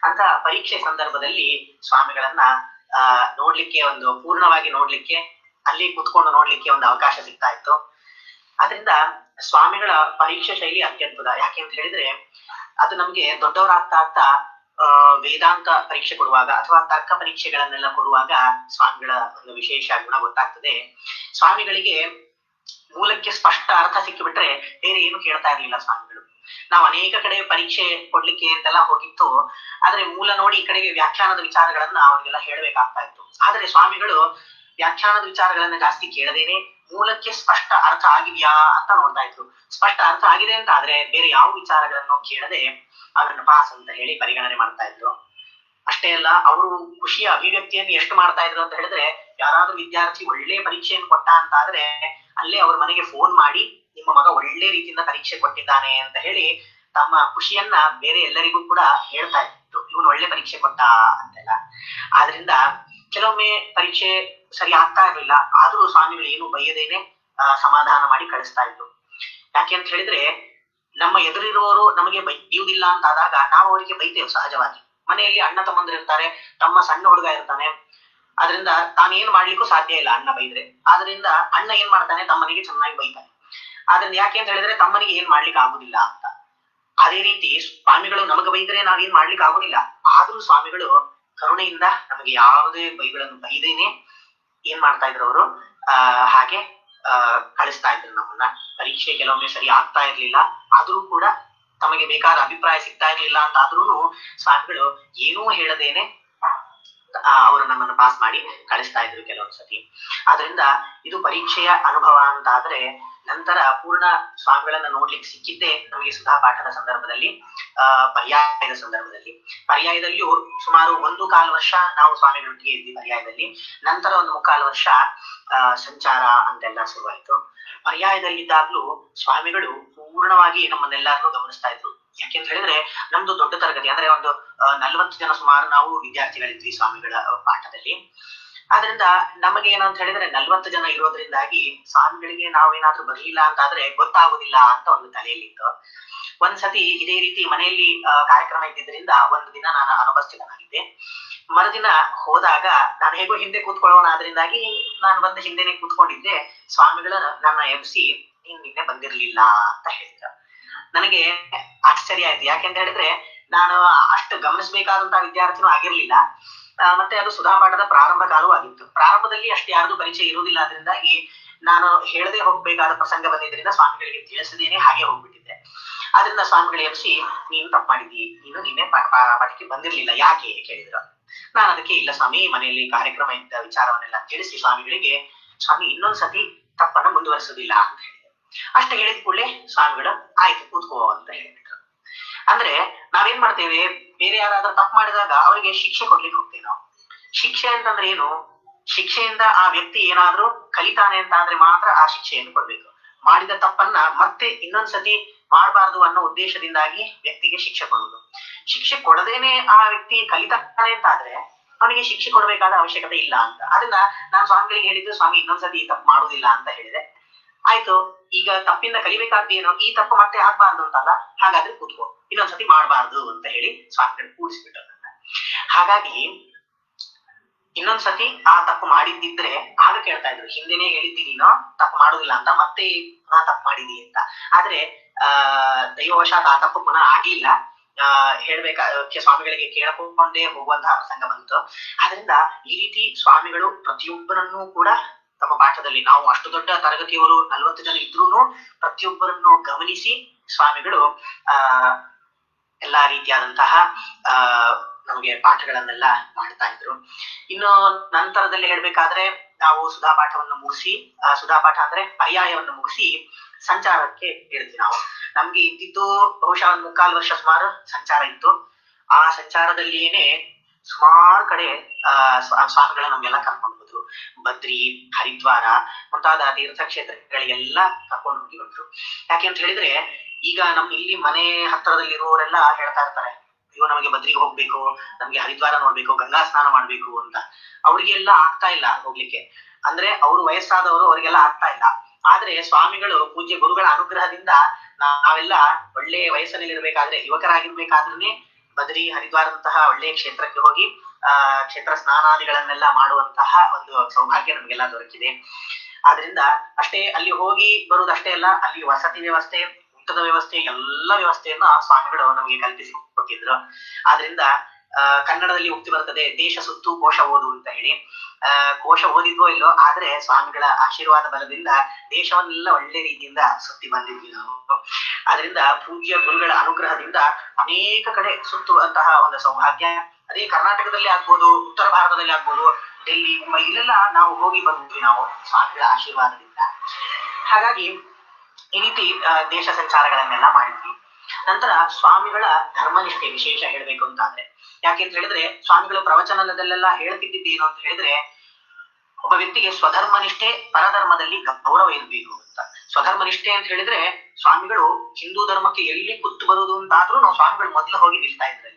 Speaker 3: ಅಂತ ಪರೀಕ್ಷೆ ಸಂದರ್ಭದಲ್ಲಿ ಸ್ವಾಮಿಗಳನ್ನ ಆ, ನೋಡ್ಲಿಕ್ಕೆ ಒಂದು, ಪೂರ್ಣವಾಗಿ ನೋಡ್ಲಿಕ್ಕೆ, ಅಲ್ಲಿ ಕುತ್ಕೊಂಡು ನೋಡ್ಲಿಕ್ಕೆ ಒಂದು ಅವಕಾಶ ಸಿಗ್ತಾ ಇತ್ತು ಅದರಿಂದ ಸ್ವಾಮಿಗಳ ಪರೀಕ್ಷಾ ಶೈಲಿ ಅತ್ಯದ್ಭುತ. ಯಾಕೆ ಅಂತ ಹೇಳಿದ್ರೆ, ಅದು ನಮ್ಗೆ ದೊಡ್ಡವರಾಗ್ತಾ ಆಗ್ತಾ ವೇದಾಂತ ಪರೀಕ್ಷೆ ಕೊಡುವಾಗ ಅಥವಾ ತರ್ಕ ಪರೀಕ್ಷೆಗಳನ್ನೆಲ್ಲ ಕೊಡುವಾಗ ಸ್ವಾಮಿಗಳ ಒಂದು ವಿಶೇಷ ಗುಣ ಗೊತ್ತಾಗ್ತದೆ. ಸ್ವಾಮಿಗಳಿಗೆ ಮೂಲಕ್ಕೆ ಸ್ಪಷ್ಟ ಅರ್ಥ ಸಿಕ್ಕಿಬಿಟ್ರೆ ಬೇರೆ ಏನು ಕೇಳ್ತಾ ಇರ್ಲಿಲ್ಲ ಸ್ವಾಮಿಗಳು. ನಾವು ಅನೇಕ ಕಡೆ ಪರೀಕ್ಷೆ ಕೊಡ್ಲಿಕ್ಕೆ ಅಂತೆಲ್ಲ ಹೋಗಿತ್ತು. ಆದ್ರೆ ಮೂಲ ನೋಡಿ ಈ ಕಡೆಗೆ ವ್ಯಾಖ್ಯಾನದ ವಿಚಾರಗಳನ್ನ ಅವ್ರಿಗೆಲ್ಲ ಹೇಳ್ಬೇಕಾಗ್ತಾ ಇತ್ತು. ಆದ್ರೆ ಸ್ವಾಮಿಗಳು ವ್ಯಾಖ್ಯಾನದ ವಿಚಾರಗಳನ್ನ ಜಾಸ್ತಿ ಕೇಳದೇನೆ ಮೂಲಕ್ಕೆ ಸ್ಪಷ್ಟ ಅರ್ಥ ಆಗಿದ್ಯಾ ಅಂತ ನೋಡ್ತಾ ಇದ್ರು. ಸ್ಪಷ್ಟ ಅರ್ಥ ಆಗಿದೆ ಅಂತ ಆದ್ರೆ ಬೇರೆ ಯಾವ ವಿಚಾರಗಳನ್ನು ಕೇಳದೆ ಅವರನ್ನು ಪಾಸ್ ಅಂತ ಹೇಳಿ ಪರಿಗಣನೆ ಮಾಡ್ತಾ ಇದ್ರು. ಅಷ್ಟೇ ಅಲ್ಲ, ಅವರು ಖುಷಿಯ ಅಭಿವ್ಯಕ್ತಿಯನ್ನು ಎಷ್ಟು ಮಾಡ್ತಾ ಇದ್ರು ಅಂತ ಹೇಳಿದ್ರೆ, ಯಾರಾದ್ರೂ ವಿದ್ಯಾರ್ಥಿ ಒಳ್ಳೆ ಪರೀಕ್ಷೆಯನ್ನು ಕೊಟ್ಟ ಅಂತ ಆದ್ರೆ ಅಲ್ಲೇ ಅವ್ರ ಮನೆಗೆ ಫೋನ್ ಮಾಡಿ ನಿಮ್ಮ ಮಗ ಒಳ್ಳೆ ರೀತಿಯಿಂದ ಪರೀಕ್ಷೆ ಕೊಟ್ಟಿದ್ದಾನೆ ಅಂತ ಹೇಳಿ ತಮ್ಮ ಖುಷಿಯನ್ನ ಬೇರೆ ಎಲ್ಲರಿಗೂ ಕೂಡ ಹೇಳ್ತಾ ಇತ್ತು. ಇವನು ಒಳ್ಳೆ ಪರೀಕ್ಷೆ ಕೊಟ್ಟ ಅಂತೆಲ್ಲ. ಆದ್ರಿಂದ ಕೆಲವೊಮ್ಮೆ ಪರೀಕ್ಷೆ ಸರಿ ಆಗ್ತಾ ಇರಲಿಲ್ಲ. ಆದ್ರೂ ಸ್ವಾಮಿಗಳು ಏನು ಬೈಯದೇನೆ ಸಮಾಧಾನ ಮಾಡಿ ಕಳಿಸ್ತಾ ಇದ್ರು. ಯಾಕೆ ಅಂತ ಹೇಳಿದ್ರೆ, ನಮ್ಮ ಎದುರಿರುವವರು ನಮಗೆ ಬೈಯುವುದಿಲ್ಲ ಅಂತ ಆದಾಗ ನಾವು ಅವರಿಗೆ ಬೈತೇವೆ ಸಹಜವಾಗಿ. ಮನೆಯಲ್ಲಿ ಅಣ್ಣ ತಮ್ಮಂದ್ರು ಇರ್ತಾರೆ, ತಮ್ಮ ಸಣ್ಣ ಹುಡುಗ ಇರ್ತಾನೆ. ಅದರಿಂದ ತಾನೇನ್ ಮಾಡ್ಲಿಕ್ಕೂ ಸಾಧ್ಯ ಇಲ್ಲ ಅಣ್ಣ ಬೈದ್ರೆ. ಆದ್ರಿಂದ ಅಣ್ಣ ಏನ್ ಮಾಡ್ತಾನೆ, ತಮ್ಮನಿಗೆ ಚೆನ್ನಾಗಿ ಬೈತಾನೆ. ಆದ್ರಿಂದ ಯಾಕೆ ಅಂತ ಹೇಳಿದ್ರೆ ತಮ್ಮನಿಗೆ ಏನ್ ಮಾಡ್ಲಿಕ್ಕೆ ಆಗುದಿಲ್ಲ ಅಂತ. ಅದೇ ರೀತಿ ಸ್ವಾಮಿಗಳು ನಮಗೆ ಬೈದ್ರೆ ನಾವೇನ್ ಮಾಡ್ಲಿಕ್ಕೆ ಆಗುದಿಲ್ಲ. ಆದ್ರೂ ಸ್ವಾಮಿಗಳು ಕರುಣೆಯಿಂದ ನಮಗೆ ಯಾವುದೇ ಬೈಗಳನ್ನು ಬೈದೇನೆ ಏನ್ ಮಾಡ್ತಾ ಇದ್ರು ಅವರು? ಆ, ಹಾಗೆ, ಆ, ಕಳಿಸ್ತಾ ಇದ್ರು ನಮ್ಮನ್ನ. ಪರೀಕ್ಷೆ ಕೆಲವೊಮ್ಮೆ ಸರಿ ಆಗ್ತಾ ಇರ್ಲಿಲ್ಲ. ಆದ್ರೂ ಕೂಡ ತಮಗೆ ಬೇಕಾದ ಅಭಿಪ್ರಾಯ ಸಿಗ್ತಾ ಇರ್ಲಿಲ್ಲ ಅಂತ ಆದ್ರೂ ಸ್ವಾಮಿಗಳು ಏನೂ ಹೇಳದೇನೆ ಅವರು ನಮ್ಮನ್ನು ಪಾಸ್ ಮಾಡಿ ಕಳಿಸ್ತಾ ಇದ್ರು ಕೆಲವೊಂದ್ಸತಿ. ಆದ್ರಿಂದ ಇದು ಪರೀಕ್ಷೆಯ ಅನುಭವ ಅಂತ ಆದ್ರೆ ನಂತರ ಪೂರ್ಣ ಸ್ವಾಮಿಗಳನ್ನ ನೋಡ್ಲಿಕ್ಕೆ ಸಿಕ್ಕಿದ್ದೆ ನಮಗೆ ಸುಧಾ ಪಾಠದ ಸಂದರ್ಭದಲ್ಲಿ ಪರ್ಯಾಯದ ಸಂದರ್ಭದಲ್ಲಿ. ಪರ್ಯಾಯದಲ್ಲಿಯೂ ಸುಮಾರು ಒಂದು ಕಾಲು ವರ್ಷ ನಾವು ಸ್ವಾಮಿಗಳೊಟ್ಟಿಗೆ ಇದ್ವಿ ಪರ್ಯಾಯದಲ್ಲಿ. ನಂತರ ಒಂದು ಮುಕ್ಕಾಲು ವರ್ಷ ಸಂಚಾರ ಅಂತೆಲ್ಲ ಶುರುವಾಯ್ತು. ಪರ್ಯಾಯದಲ್ಲಿದ್ದಾಗ್ಲೂ ಸ್ವಾಮಿಗಳು ಪೂರ್ಣವಾಗಿ ನಮ್ಮನ್ನೆಲ್ಲರನ್ನೂ ಗಮನಿಸ್ತಾ ಇದ್ರು. ಯಾಕೆಂತ ಹೇಳಿದ್ರೆ ನಮ್ದು ದೊಡ್ಡ ತರಗತಿ, ಅಂದ್ರೆ ಒಂದು ನಲವತ್ತು ಜನ ಸುಮಾರು ನಾವು ವಿದ್ಯಾರ್ಥಿಗಳಿದ್ವಿ ಸ್ವಾಮಿಗಳ ಪಾಠದಲ್ಲಿ. ಆದ್ರಿಂದ ನಮಗೆ ಏನಂತ ಹೇಳಿದ್ರೆ ನಲ್ವತ್ತು ಜನ ಇರೋದ್ರಿಂದಾಗಿ ಸ್ವಾಮಿಗಳಿಗೆ ನಾವೇನಾದ್ರೂ ಬರ್ಲಿಲ್ಲ ಅಂತ ಆದ್ರೆ ಗೊತ್ತಾಗುದಿಲ್ಲ ಅಂತ ಒಂದು ತಲೆಯಲ್ಲಿತ್ತು. ಒಂದ್ಸತಿ ಇದೇ ರೀತಿ ಮನೆಯಲ್ಲಿ ಕಾರ್ಯಕ್ರಮ ಇದ್ದಿದ್ರಿಂದ ಒಂದು ದಿನ ನಾನು ಅನುಪಸ್ಥಿತನಾಗಿದ್ದೆ. ಮರುದಿನ ಹೋದಾಗ ನಾನು ಹೇಗೋ ಹಿಂದೆ ಕೂತ್ಕೊಳ್ಳೋಣ ಅದರಿಂದಾಗಿ ನಾನು ಬಂದ ಹಿಂದೆನೆ ಕೂತ್ಕೊಂಡಿದ್ದೆ. ಸ್ವಾಮಿಗಳ ನನ್ನ ಎಬ್ಸಿ, ನೀನ್ ನಿನ್ನೆ ಬಂದಿರ್ಲಿಲ್ಲ ಅಂತ ಹೇಳಿದ್ರು. ನನಗೆ ಆಶ್ಚರ್ಯ ಆಯ್ತು. ಯಾಕೆಂತ ಹೇಳಿದ್ರೆ ನಾನು ಅಷ್ಟು ಗಮನಿಸಬೇಕಾದಂತಹ ವಿದ್ಯಾರ್ಥಿನೂ ಆಗಿರ್ಲಿಲ್ಲ. ಮತ್ತೆ ಅದು ಸುಧಾಪಾಠದ ಪ್ರಾರಂಭ ಕಾಲವೂ ಆಗಿತ್ತು ಪ್ರಾರಂಭದಲ್ಲಿ ಅಷ್ಟು ಯಾರ್ದು ಪರಿಚಯ ಇರುವುದಿಲ್ಲ. ಅದರಿಂದಾಗಿ ನಾನು ಹೇಳದೆ ಹೋಗ್ಬೇಕಾದ ಪ್ರಸಂಗ ಬಂದಿದ್ದರಿಂದ ಸ್ವಾಮಿಗಳಿಗೆ ತಿಳಿಸದೇನೆ ಹಾಗೆ ಹೋಗ್ಬಿಟ್ಟಿದ್ದೆ. ಅದರಿಂದ ಸ್ವಾಮಿಗಳು ಎಬ್ಸಿ, ನೀನು ತಪ್ಪು ಮಾಡಿದ್ದಿ ನೀನು ನಿನ್ನೆ ಪಾಠಕ್ಕೆ ಬಂದಿರ್ಲಿಲ್ಲ. ಯಾಕೆ? ಕೇಳಿದ್ರು. ನಾನು ಅದಕ್ಕೆ, ಇಲ್ಲ ಸ್ವಾಮಿ, ಮನೆಯಲ್ಲಿ ಕಾರ್ಯಕ್ರಮ ಇದ್ದ ವಿಚಾರವನ್ನೆಲ್ಲ ತಿಳಿಸಿ ಸ್ವಾಮಿಗಳಿಗೆ, ಸ್ವಾಮಿ ಇನ್ನೊಂದ್ ಸತಿ ತಪ್ಪನ್ನ ಮುಂದುವರಿಸುದಿಲ್ಲ ಅಂತ ಹೇಳಿದೆ ಅಷ್ಟು ಹೇಳಿದ ಕೂಡಲೇ ಸ್ವಾಮಿಗಳು, ಆಯ್ತು, ಕೂತ್ಕೋ ಅಂತ ಹೇಳಿಬಿಟ್ರು ಅಂದ್ರೆ ನಾವೇನ್ ಮಾಡ್ತೇವೆ? ಬೇರೆ ಯಾರಾದ್ರೂ ತಪ್ಪು ಮಾಡಿದಾಗ ಅವರಿಗೆ ಶಿಕ್ಷೆ ಕೊಡ್ಲಿಕ್ಕೆ ಹೋಗ್ತೀವಿ ನಾವು. ಶಿಕ್ಷೆ ಅಂತಂದ್ರೆ ಏನು? ಶಿಕ್ಷೆಯಿಂದ ಆ ವ್ಯಕ್ತಿ ಏನಾದ್ರೂ ಕಲಿತಾನೆ ಅಂತ ಆದ್ರೆ ಮಾತ್ರ ಆ ಶಿಕ್ಷೆಯನ್ನು ಕೊಡ್ಬೇಕು. ಮಾಡಿದ ತಪ್ಪನ್ನ ಮತ್ತೆ ಇನ್ನೊಂದ್ಸತಿ ಮಾಡಬಾರ್ದು ಅನ್ನೋ ಉದ್ದೇಶದಿಂದಾಗಿ ವ್ಯಕ್ತಿಗೆ ಶಿಕ್ಷೆ ಕೊಡುವುದು. ಶಿಕ್ಷೆ ಕೊಡದೇನೆ ಆ ವ್ಯಕ್ತಿ ಕಲಿತಾನೆ ಅಂತ ಆದ್ರೆ ಅವನಿಗೆ ಶಿಕ್ಷೆ ಕೊಡಬೇಕಾದ ಅವಶ್ಯಕತೆ ಇಲ್ಲ ಅಂತ. ಅದನ್ನ ನಾನು ಸ್ವಾಮಿಗಳಿಗೆ ಹೇಳಿದ್ದು, ಸ್ವಾಮಿ, ಇನ್ನೊಂದ್ಸತಿ ತಪ್ಪು ಮಾಡುವುದಿಲ್ಲ ಅಂತ ಹೇಳಿದೆ. ಆಯ್ತು, ಈಗ ತಪ್ಪಿಂದ ಕಲಿಬೇಕಾದ್ದೇನು ಈ ತಪ್ಪು ಮತ್ತೆ ಆಗ್ಬಾರ್ದು ಅಂತಲ್ಲ, ಹಾಗಾದ್ರೆ ಕೂತ್ಕೋ. ಇನ್ನೊಂದ್ಸತಿ ಮಾಡಬಾರ್ದು ಅಂತ ಹೇಳಿ ಸ್ವಾಮಿಗಳು ಕೂಡಿಸ್ಬಿಟ್ರು ನನ್ನ ಹಾಗಾಗಿ, ಇನ್ನೊಂದ್ಸತಿ ಆ ತಪ್ಪು ಮಾಡಿದ್ದಿದ್ರೆ, ಆಗ ಕೇಳ್ತಾ ಇದ್ರು, ಹಿಂದೆನೆ ಹೇಳಿದ್ದಿ ನೀನು, ತಪ್ಪು ಮಾಡೋದಿಲ್ಲ ಅಂತ, ಮತ್ತೆ ಪುನಃ ತಪ್ಪು ಮಾಡಿದಿ ಅಂತ. ಆದ್ರೆ, ಆ, ದೈವವಶಾತ್ ಆ ತಪ್ಪು ಪುನಃ ಆಗಿಲ್ಲ ಆ, ಹೇಳ್ಬೇಕಾ ಸ್ವಾಮಿಗಳಿಗೆ ಕೇಳ್ಕೊಂಡೇ ಹೋಗುವಂತಹ ಪ್ರಸಂಗ ಬಂತು. ಆದ್ರಿಂದ ಈ ರೀತಿ ಸ್ವಾಮಿಗಳು ಪ್ರತಿಯೊಬ್ಬರನ್ನೂ ಕೂಡ ತಮ್ಮ ಪಾಠದಲ್ಲಿ ನಾವು ಅಷ್ಟು ದೊಡ್ಡ ತರಗತಿಯವರು ನಲವತ್ತು ಜನ ಇದ್ರೂನು ಪ್ರತಿಯೊಬ್ಬರನ್ನು ಗಮನಿಸಿ ಸ್ವಾಮಿಗಳು, ಆ, ಎಲ್ಲಾ ರೀತಿಯಾದಂತಹ, ಆ, ನಮಗೆ ಪಾಠಗಳನ್ನೆಲ್ಲ ಮಾಡ್ತಾ ಇದ್ರು. ಇನ್ನು ನಂತರದಲ್ಲಿ ಹೇಳ್ಬೇಕಾದ್ರೆ ನಾವು ಸುಧಾ ಪಾಠವನ್ನು ಮುಗಿಸಿ, ಆ, ಸುಧಾ ಪಾಠ ಅಂದ್ರೆ ಪರ್ಯಾಯವನ್ನು ಮುಗಿಸಿ ಸಂಚಾರಕ್ಕೆ ಇಳಿದ್ವಿ ನಾವು. ನಮ್ಗೆ ಇದ್ದಿದ್ದು ಬಹುಶಃ ಒಂದು ಮುಕ್ಕಾಲು ವರ್ಷ ಸುಮಾರು ಸಂಚಾರ ಇತ್ತು. ಆ ಸಂಚಾರದಲ್ಲಿಯೇನೆ ಸುಮಾರು ಕಡೆ, ಆ, ಸ್ವ- ಸ್ವಾಮಿಗಳ ನಮ್ಗೆಲ್ಲ ಕರ್ಕೊಂಡು ಹೋದ್ರು ಬದ್ರಿ ಹರಿದ್ವಾರ ಮುಂತಾದ ತೀರ್ಥಕ್ಷೇತ್ರಗಳಿಗೆಲ್ಲ ಕರ್ಕೊಂಡು ಹೋಗಿ ಬಂದ್ರು ಯಾಕೆ ಅಂತ ಹೇಳಿದ್ರೆ, ಈಗ ನಮ್ ಇಲ್ಲಿ ಮನೆ ಹತ್ತಿರದಲ್ಲಿರುವವರೆಲ್ಲ ಹೇಳ್ತಾ ಇರ್ತಾರೆ ಇವ್ ನಮಗೆ ಬದ್ರಿಗೆ ಹೋಗ್ಬೇಕು, ನಮ್ಗೆ ಹರಿದ್ವಾರ ನೋಡ್ಬೇಕು, ಗಂಗಾ ಸ್ನಾನ ಮಾಡ್ಬೇಕು ಅಂತ. ಅವ್ರಿಗೆಲ್ಲ ಆಗ್ತಾ ಇಲ್ಲ ಹೋಗ್ಲಿಕ್ಕೆ. ಅಂದ್ರೆ ಅವ್ರು ವಯಸ್ಸಾದವರು ಅವರಿಗೆಲ್ಲ ಆಗ್ತಾ ಇಲ್ಲ. ಆದ್ರೆ ಸ್ವಾಮಿಗಳು ಪೂಜ್ಯ ಗುರುಗಳ ಅನುಗ್ರಹದಿಂದ ನಾವೆಲ್ಲ ಒಳ್ಳೆ ವಯಸ್ಸಿನಲ್ಲಿ ಇರ್ಬೇಕಾದ್ರೆ ಯುವಕರಾಗಿರ್ಬೇಕಾದ್ರೆ ಬದ್ರಿ ಹರಿದ್ವಾರದಂತಹ ಒಳ್ಳೆಯ ಕ್ಷೇತ್ರಕ್ಕೆ ಹೋಗಿ, ಆ, ಕ್ಷೇತ್ರ ಸ್ನಾನಾದಿಗಳನ್ನೆಲ್ಲ ಮಾಡುವಂತಹ ಒಂದು ಸೌಭಾಗ್ಯ ನಮಗೆಲ್ಲ ದೊರಕಿದೆ. ಆದ್ರಿಂದ ಅಷ್ಟೇ ಅಲ್ಲಿ ಹೋಗಿ ಬರುವುದಷ್ಟೇ ಅಲ್ಲ, ಅಲ್ಲಿ ವಸತಿ ವ್ಯವಸ್ಥೆ, ಊಟದ ವ್ಯವಸ್ಥೆ, ಎಲ್ಲ ವ್ಯವಸ್ಥೆಯನ್ನ ಸ್ವಾಮಿಗಳು ನಮಗೆ ಕಲ್ಪಿಸಿ ಕೊಟ್ಟಿದ್ರು. ಆದ್ರಿಂದ ಕನ್ನಡದಲ್ಲಿ ಉಕ್ತಿ ಬರ್ತದೆ ದೇಶ ಸುತ್ತು ಕೋಶ ಓದು ಅಂತ ಹೇಳಿ. ಕೋಶ ಓದಿದ್ವೋ ಇಲ್ಲೋ ಆದ್ರೆ ಸ್ವಾಮಿಗಳ ಆಶೀರ್ವಾದ ಬಲದಿಂದ ದೇಶವನ್ನೆಲ್ಲ ಒಳ್ಳೆ ರೀತಿಯಿಂದ ಸುತ್ತಿ ಬಂದಿದ್ವಿ ನಾವು. ಅದರಿಂದ ಪೂಜ್ಯ ಗುರುಗಳ ಅನುಗ್ರಹದಿಂದ ಅನೇಕ ಕಡೆ ಸುತ್ತುವಂತಹ ಒಂದು ಸೌಭಾಗ್ಯ. ಅದೇ ಕರ್ನಾಟಕದಲ್ಲಿ ಆಗ್ಬೋದು, ಉತ್ತರ ಭಾರತದಲ್ಲಿ ಆಗ್ಬೋದು, ಡೆಲ್ಲಿ, ಮುಂಬೈ, ಇಲ್ಲೆಲ್ಲ ನಾವು ಹೋಗಿ ಬಂದ್ವಿ ನಾವು ಸ್ವಾಮಿಗಳ ಆಶೀರ್ವಾದದಿಂದ. ಹಾಗಾಗಿ ಈ ರೀತಿ ದೇಶ ಸಂಚಾರಗಳನ್ನೆಲ್ಲ ಮಾಡಿದ್ವಿ. ನಂತರ ಸ್ವಾಮಿಗಳ ಧರ್ಮನಿಷ್ಠೆ ವಿಶೇಷ ಹೇಳ್ಬೇಕು ಅಂತ ಅಂದ್ರೆ ಯಾಕೆ ಅಂತ ಹೇಳಿದ್ರೆ, ಸ್ವಾಮಿಗಳು ಪ್ರವಚನದಲ್ಲೆಲ್ಲ ಏನು ಅಂತ ಹೇಳಿದ್ರೆ, ಒಬ್ಬ ವ್ಯಕ್ತಿಗೆ ಸ್ವಧರ್ಮನಿಷ್ಠೆ ಪರಧರ್ಮದಲ್ಲಿ ಗೌರವ ಇರಬೇಕು ಅಂತ. ಸ್ವಧರ್ಮನಿಷ್ಠೆ ಅಂತ ಹೇಳಿದ್ರೆ, ಸ್ವಾಮಿಗಳು ಹಿಂದೂ ಧರ್ಮಕ್ಕೆ ಎಲ್ಲಿ ಕುತ್ತು ಬರುವುದು ಅಂತಾದ್ರೂ ನಾವು ಸ್ವಾಮಿಗಳು ಮೊದಲು ಹೋಗಿ ನಿಲ್ತಾ ಇದ್ರಲ್ಲಿ.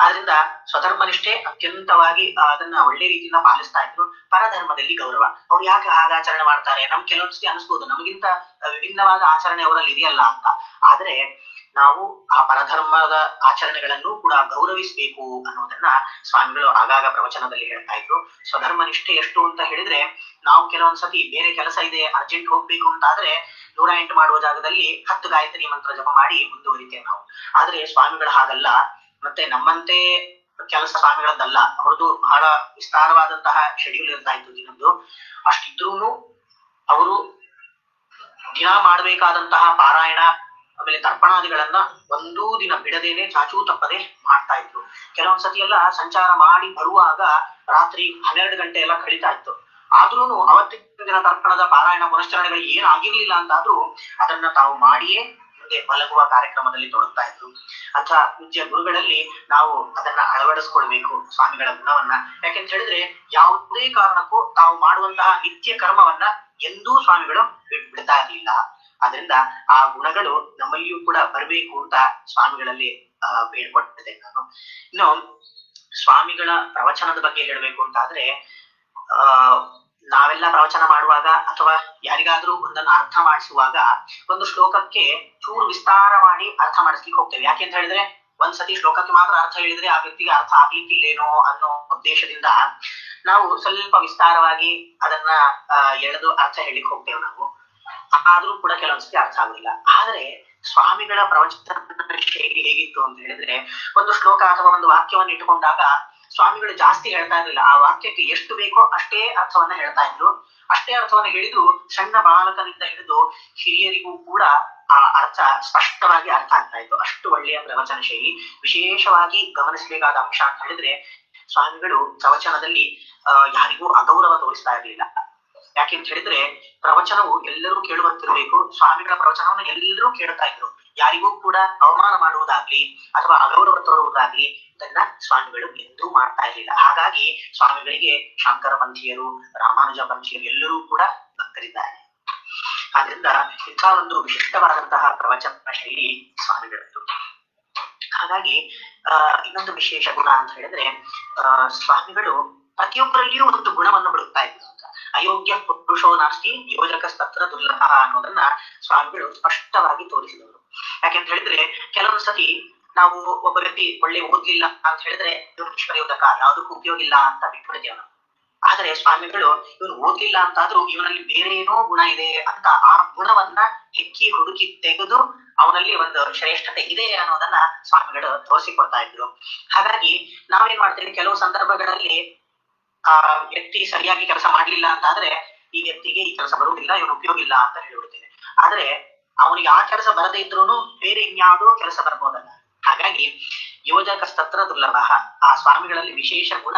Speaker 3: ಆದ್ರಿಂದ ಸ್ವಧರ್ಮನಿಷ್ಠೆ ಅತ್ಯಂತವಾಗಿ ಅದನ್ನ ಒಳ್ಳೆ ರೀತಿಯಿಂದ ಪಾಲಿಸ್ತಾ ಇದ್ರು ಪರಧರ್ಮದಲ್ಲಿ ಗೌರವ. ಅವ್ರು ಯಾಕೆ ಹಾಗೆ ಆಚರಣೆ ಮಾಡ್ತಾರೆ? ನಮ್ ಕೆಲವೊಂದ್ಸತಿ ಅನಿಸ್ಬೋದು, ನಮಗಿಂತ ವಿಭಿನ್ನವಾದ ಆಚರಣೆ ಅವರಲ್ಲಿ ಇದೆಯಲ್ಲ ಅಂತ. ಆದ್ರೆ ನಾವು ಆ ಪರಧರ್ಮದ ಆಚರಣೆಗಳನ್ನು ಕೂಡ ಗೌರವಿಸಬೇಕು ಅನ್ನೋದನ್ನ ಸ್ವಾಮಿಗಳು ಆಗಾಗ ಪ್ರವಚನದಲ್ಲಿ ಹೇಳ್ತಾ ಇದ್ರು. ಸ್ವಧರ್ಮ ನಿಷ್ಠೆ ಎಷ್ಟು ಅಂತ ಹೇಳಿದ್ರೆ, ನಾವು ಕೆಲವೊಂದ್ಸತಿ ಬೇರೆ ಕೆಲಸ ಇದೆ, ಅರ್ಜೆಂಟ್ ಹೋಗ್ಬೇಕು ಅಂತ ಆದ್ರೆ ನೂರ ಎಂಟು ಮಾಡುವ ಜಾಗದಲ್ಲಿ ಹತ್ತು ಗಾಯತ್ರಿ ಮಂತ್ರ ಜಪ ಮಾಡಿ ಮುಂದುವರಿತೇವೆ ನಾವು. ಆದ್ರೆ ಸ್ವಾಮಿಗಳು ಹಾಗಲ್ಲ. ಮತ್ತೆ ನಮ್ಮಂತೆ ಕೆಲಸ ಸ್ವಾಮಿಗಳದ್ದಲ್ಲ. ಅವ್ರದ್ದು ಬಹಳ ವಿಸ್ತಾರವಾದಂತಹ ಶೆಡ್ಯೂಲ್ ಇರ್ತಾ ಇತ್ತು ದಿನದ್ದು. ಅಷ್ಟಿದ್ರೂನು ಅವರು ದಿನ ಮಾಡಬೇಕಾದಂತಹ ಪಾರಾಯಣ ಆಮೇಲೆ ತರ್ಪಣಾದಿಗಳನ್ನ ಒಂದೂ ದಿನ ಬಿಡದೇನೆ ಚಾಚೂ ತಪ್ಪದೆ ಮಾಡ್ತಾ ಇದ್ರು. ಕೆಲವೊಂದ್ಸತಿ ಎಲ್ಲ ಸಂಚಾರ ಮಾಡಿ ಬರುವಾಗ ರಾತ್ರಿ ಹನ್ನೆರಡು ಗಂಟೆ ಎಲ್ಲ ಕಳೀತಾ ಇತ್ತು. ಆದ್ರೂನು ಅವತ್ತಿನ ದಿನ ತರ್ಪಣದ ಪಾರಾಯಣ ಪುನಶ್ಚರಣೆಗಳು ಏನ್ ಆಗಿರ್ಲಿಲ್ಲ ಅಂತಾದ್ರೂ ಅದನ್ನ ತಾವು ಮಾಡಿಯೇ ಮುಂದೆ ಮಲಗುವ ಕಾರ್ಯಕ್ರಮದಲ್ಲಿ ತೊಡಗ್ತಾ ಇದ್ರು. ಅಂತ ಪೂಜ್ಯ ಗುರುಗಳಲ್ಲಿ ನಾವು ಅದನ್ನ ಅಳವಡಿಸ್ಕೊಳ್ಬೇಕು ಸ್ವಾಮಿಗಳ ಗುಣವನ್ನ. ಯಾಕೆಂತ ಹೇಳಿದ್ರೆ ಯಾವುದೇ ಕಾರಣಕ್ಕೂ ತಾವು ಮಾಡುವಂತಹ ನಿತ್ಯ ಕರ್ಮವನ್ನ ಎಂದೂ ಸ್ವಾಮಿಗಳು ಬಿಟ್ಬಿಡ್ತಾ ಇರ್ಲಿಲ್ಲ. ಅದರಿಂದ ಆ ಗುಣಗಳು ನಮ್ಮಲ್ಲಿಯೂ ಕೂಡ ಬರಬೇಕು ಅಂತ ಸ್ವಾಮಿಗಳಲ್ಲಿ, ಆ ಬೇಡ್ಕೊಟ್ಟಿದೆ ನಾನು. ಇನ್ನು ಸ್ವಾಮಿಗಳ ಪ್ರವಚನದ ಬಗ್ಗೆ ಹೇಳ್ಬೇಕು ಅಂತಾದ್ರೆ, ಆ, ನಾವೆಲ್ಲ ಪ್ರವಚನ ಮಾಡುವಾಗ ಅಥವಾ ಯಾರಿಗಾದ್ರೂ ಒಂದನ್ನು ಅರ್ಥ ಮಾಡಿಸುವಾಗ ಒಂದು ಶ್ಲೋಕಕ್ಕೆ ಚೂರು ವಿಸ್ತಾರ ಮಾಡಿ ಅರ್ಥ ಮಾಡಿಸ್ಲಿಕ್ಕೆ ಹೋಗ್ತೇವೆ. ಯಾಕೆ ಅಂತ ಹೇಳಿದ್ರೆ ಒಂದ್ಸತಿ ಶ್ಲೋಕಕ್ಕೆ ಮಾತ್ರ ಅರ್ಥ ಹೇಳಿದ್ರೆ ಆ ವ್ಯಕ್ತಿಗೆ ಅರ್ಥ ಆಗ್ಲಿಕ್ಕಿಲ್ಲೇನೋ ಅನ್ನೋ ಉದ್ದೇಶದಿಂದ ನಾವು ಸ್ವಲ್ಪ ವಿಸ್ತಾರವಾಗಿ ಅದನ್ನ ಅಹ್ ಎಳೆದು ಅರ್ಥ ಹೇಳಿಕ್ ಹೋಗ್ತೇವೆ ನಾವು. ಆದ್ರೂ ಕೂಡ ಕೆಲವೊಂದ್ಸತಿ ಅರ್ಥ ಆಗುದಿಲ್ಲ. ಆದ್ರೆ ಸ್ವಾಮಿಗಳ ಪ್ರವಚನ ಶೈಲಿ ಹೇಗಿತ್ತು ಅಂತ ಹೇಳಿದ್ರೆ, ಒಂದು ಶ್ಲೋಕ ಅಥವಾ ಒಂದು ವಾಕ್ಯವನ್ನು ಇಟ್ಟುಕೊಂಡಾಗ ಸ್ವಾಮಿಗಳು ಜಾಸ್ತಿ ಹೇಳ್ತಾ ಇರಲಿಲ್ಲ. ಆ ವಾಕ್ಯಕ್ಕೆ ಎಷ್ಟು ಬೇಕೋ ಅಷ್ಟೇ ಅರ್ಥವನ್ನ ಹೇಳ್ತಾ ಇದ್ರು. ಅಷ್ಟೇ ಅರ್ಥವನ್ನ ಹೇಳಿದ್ರು ಸಣ್ಣ ಬಾಲಕನಿಂದ ಹಿಡಿದು ಹಿರಿಯರಿಗೂ ಕೂಡ ಆ ಅರ್ಥ ಸ್ಪಷ್ಟವಾಗಿ ಅರ್ಥ ಆಗ್ತಾ ಇತ್ತು. ಅಷ್ಟು ಒಳ್ಳೆಯ ಪ್ರವಚನ ಶೈಲಿ. ವಿಶೇಷವಾಗಿ ಗಮನಿಸಬೇಕಾದ ಅಂಶ ಅಂತ ಹೇಳಿದ್ರೆ, ಸ್ವಾಮಿಗಳು ಪ್ರವಚನದಲ್ಲಿ ಯಾರಿಗೂ ಅಗೌರವ ತೋರಿಸ್ತಾ ಇರ್ಲಿಲ್ಲ. ಯಾಕೆಂತ ಹೇಳಿದ್ರೆ, ಪ್ರವಚನವು ಎಲ್ಲರೂ ಕೇಳುವಂತಿರಬೇಕು. ಸ್ವಾಮಿಗಳ ಪ್ರವಚನವನ್ನು ಎಲ್ಲರೂ ಕೇಳ್ತಾ ಇದ್ರು. ಯಾರಿಗೂ ಕೂಡ ಅವಮಾನ ಮಾಡುವುದಾಗ್ಲಿ, ಅಥವಾ ಅಗೌರವ ತೋರುವುದಾಗ್ಲಿ, ಇದನ್ನ ಸ್ವಾಮಿಗಳು ಎಂದೂ ಮಾಡ್ತಾ ಇರಲಿಲ್ಲ. ಹಾಗಾಗಿ ಸ್ವಾಮಿಗಳಿಗೆ ಶಂಕರ ಪಂಥೀಯರು ರಾಮಾನುಜ ಪಂಥೀಯರು ಎಲ್ಲರೂ ಕೂಡ ಭಕ್ತರಿದ್ದಾರೆ. ಆದ್ರಿಂದ ಇಂತಹ ಒಂದು ವಿಶಿಷ್ಟವಾದಂತಹ ಪ್ರವಚನ ಶೈಲಿ ಸ್ವಾಮಿಗಳದ್ದು. ಹಾಗಾಗಿ, ಆ, ಇನ್ನೊಂದು ವಿಶೇಷ ಗುಣ ಅಂತ ಹೇಳಿದ್ರೆ, ಆ, ಸ್ವಾಮಿಗಳು ಪ್ರತಿಯೊಬ್ಬರಲ್ಲಿಯೂ ಒಂದು ಗುಣವನ್ನು ಹುಡುಕ್ತಾ ಇದ್ರು. ಅಯೋಗ್ಯ ಪುರುಷೋ ನಾಸ್ತಿ ಯೋಜಕ ತತ್ರ ದುರ್ಲಭ ಅನ್ನೋದನ್ನ ಸ್ವಾಮಿಗಳು ಸ್ಪಷ್ಟವಾಗಿ ತೋರಿಸಿದವರು. ಯಾಕೆಂತ ಹೇಳಿದ್ರೆ, ಕೆಲವೊಂದು ಸತಿ ನಾವು ಒಬ್ಬ ವ್ಯಕ್ತಿ ಒಳ್ಳೆ ಓದ್ಲಿಲ್ಲ ಅಂತ ಹೇಳಿದ್ರೆ ಯೋಧಕ, ಯಾವುದಕ್ಕೂ ಉಪಯೋಗ ಇಲ್ಲ ಅಂತ ಬಿಟ್ಬಿಡ್ತೇವೆ ನಾವು ಆದರೆ ಸ್ವಾಮಿಗಳು ಇವನು ಓದ್ಲಿಲ್ಲ ಅಂತಾದ್ರೂ ಇವನಲ್ಲಿ ಬೇರೆ ಏನೋ ಗುಣ ಇದೆ ಅಂತ ಆ ಗುಣವನ್ನ ಹೆಕ್ಕಿ ಹುಡುಕಿ ತೆಗೆದು ಅವನಲ್ಲಿ ಒಂದು ಶ್ರೇಷ್ಠತೆ ಇದೆ ಅನ್ನೋದನ್ನ ಸ್ವಾಮಿಗಳು ತೋರಿಸಿಕೊಡ್ತಾ ಇದ್ರು. ಹಾಗಾಗಿ ನಾವೇನ್ ಮಾಡ್ತೇವೆ? ಕೆಲವು ಸಂದರ್ಭಗಳಲ್ಲಿ ಆ ವ್ಯಕ್ತಿ ಸರಿಯಾಗಿ ಕೆಲಸ ಮಾಡ್ಲಿಲ್ಲ ಅಂತಾದ್ರೆ ಈ ವ್ಯಕ್ತಿಗೆ ಈ ಕೆಲಸ ಬರುವುದಿಲ್ಲ ಇವನು ಉಪಯೋಗ ಇಲ್ಲ ಅಂತ ಹೇಳಿಬಿಡ್ತೇನೆ ಆದ್ರೆ ಅವನಿಗೆ ಆ ಕೆಲಸ ಬರದೇ ಇದ್ರು ಬೇರೆ ಇನ್ಯಾವುದೋ ಕೆಲಸ ಬರ್ಬೋದಲ್ಲ. ಹಾಗಾಗಿ ಯೋಜಕಸ್ತತ್ರ ದುರ್ಲಭ. ಆ ಸ್ವಾಮಿಗಳಲ್ಲಿ ವಿಶೇಷ ಗುಣ,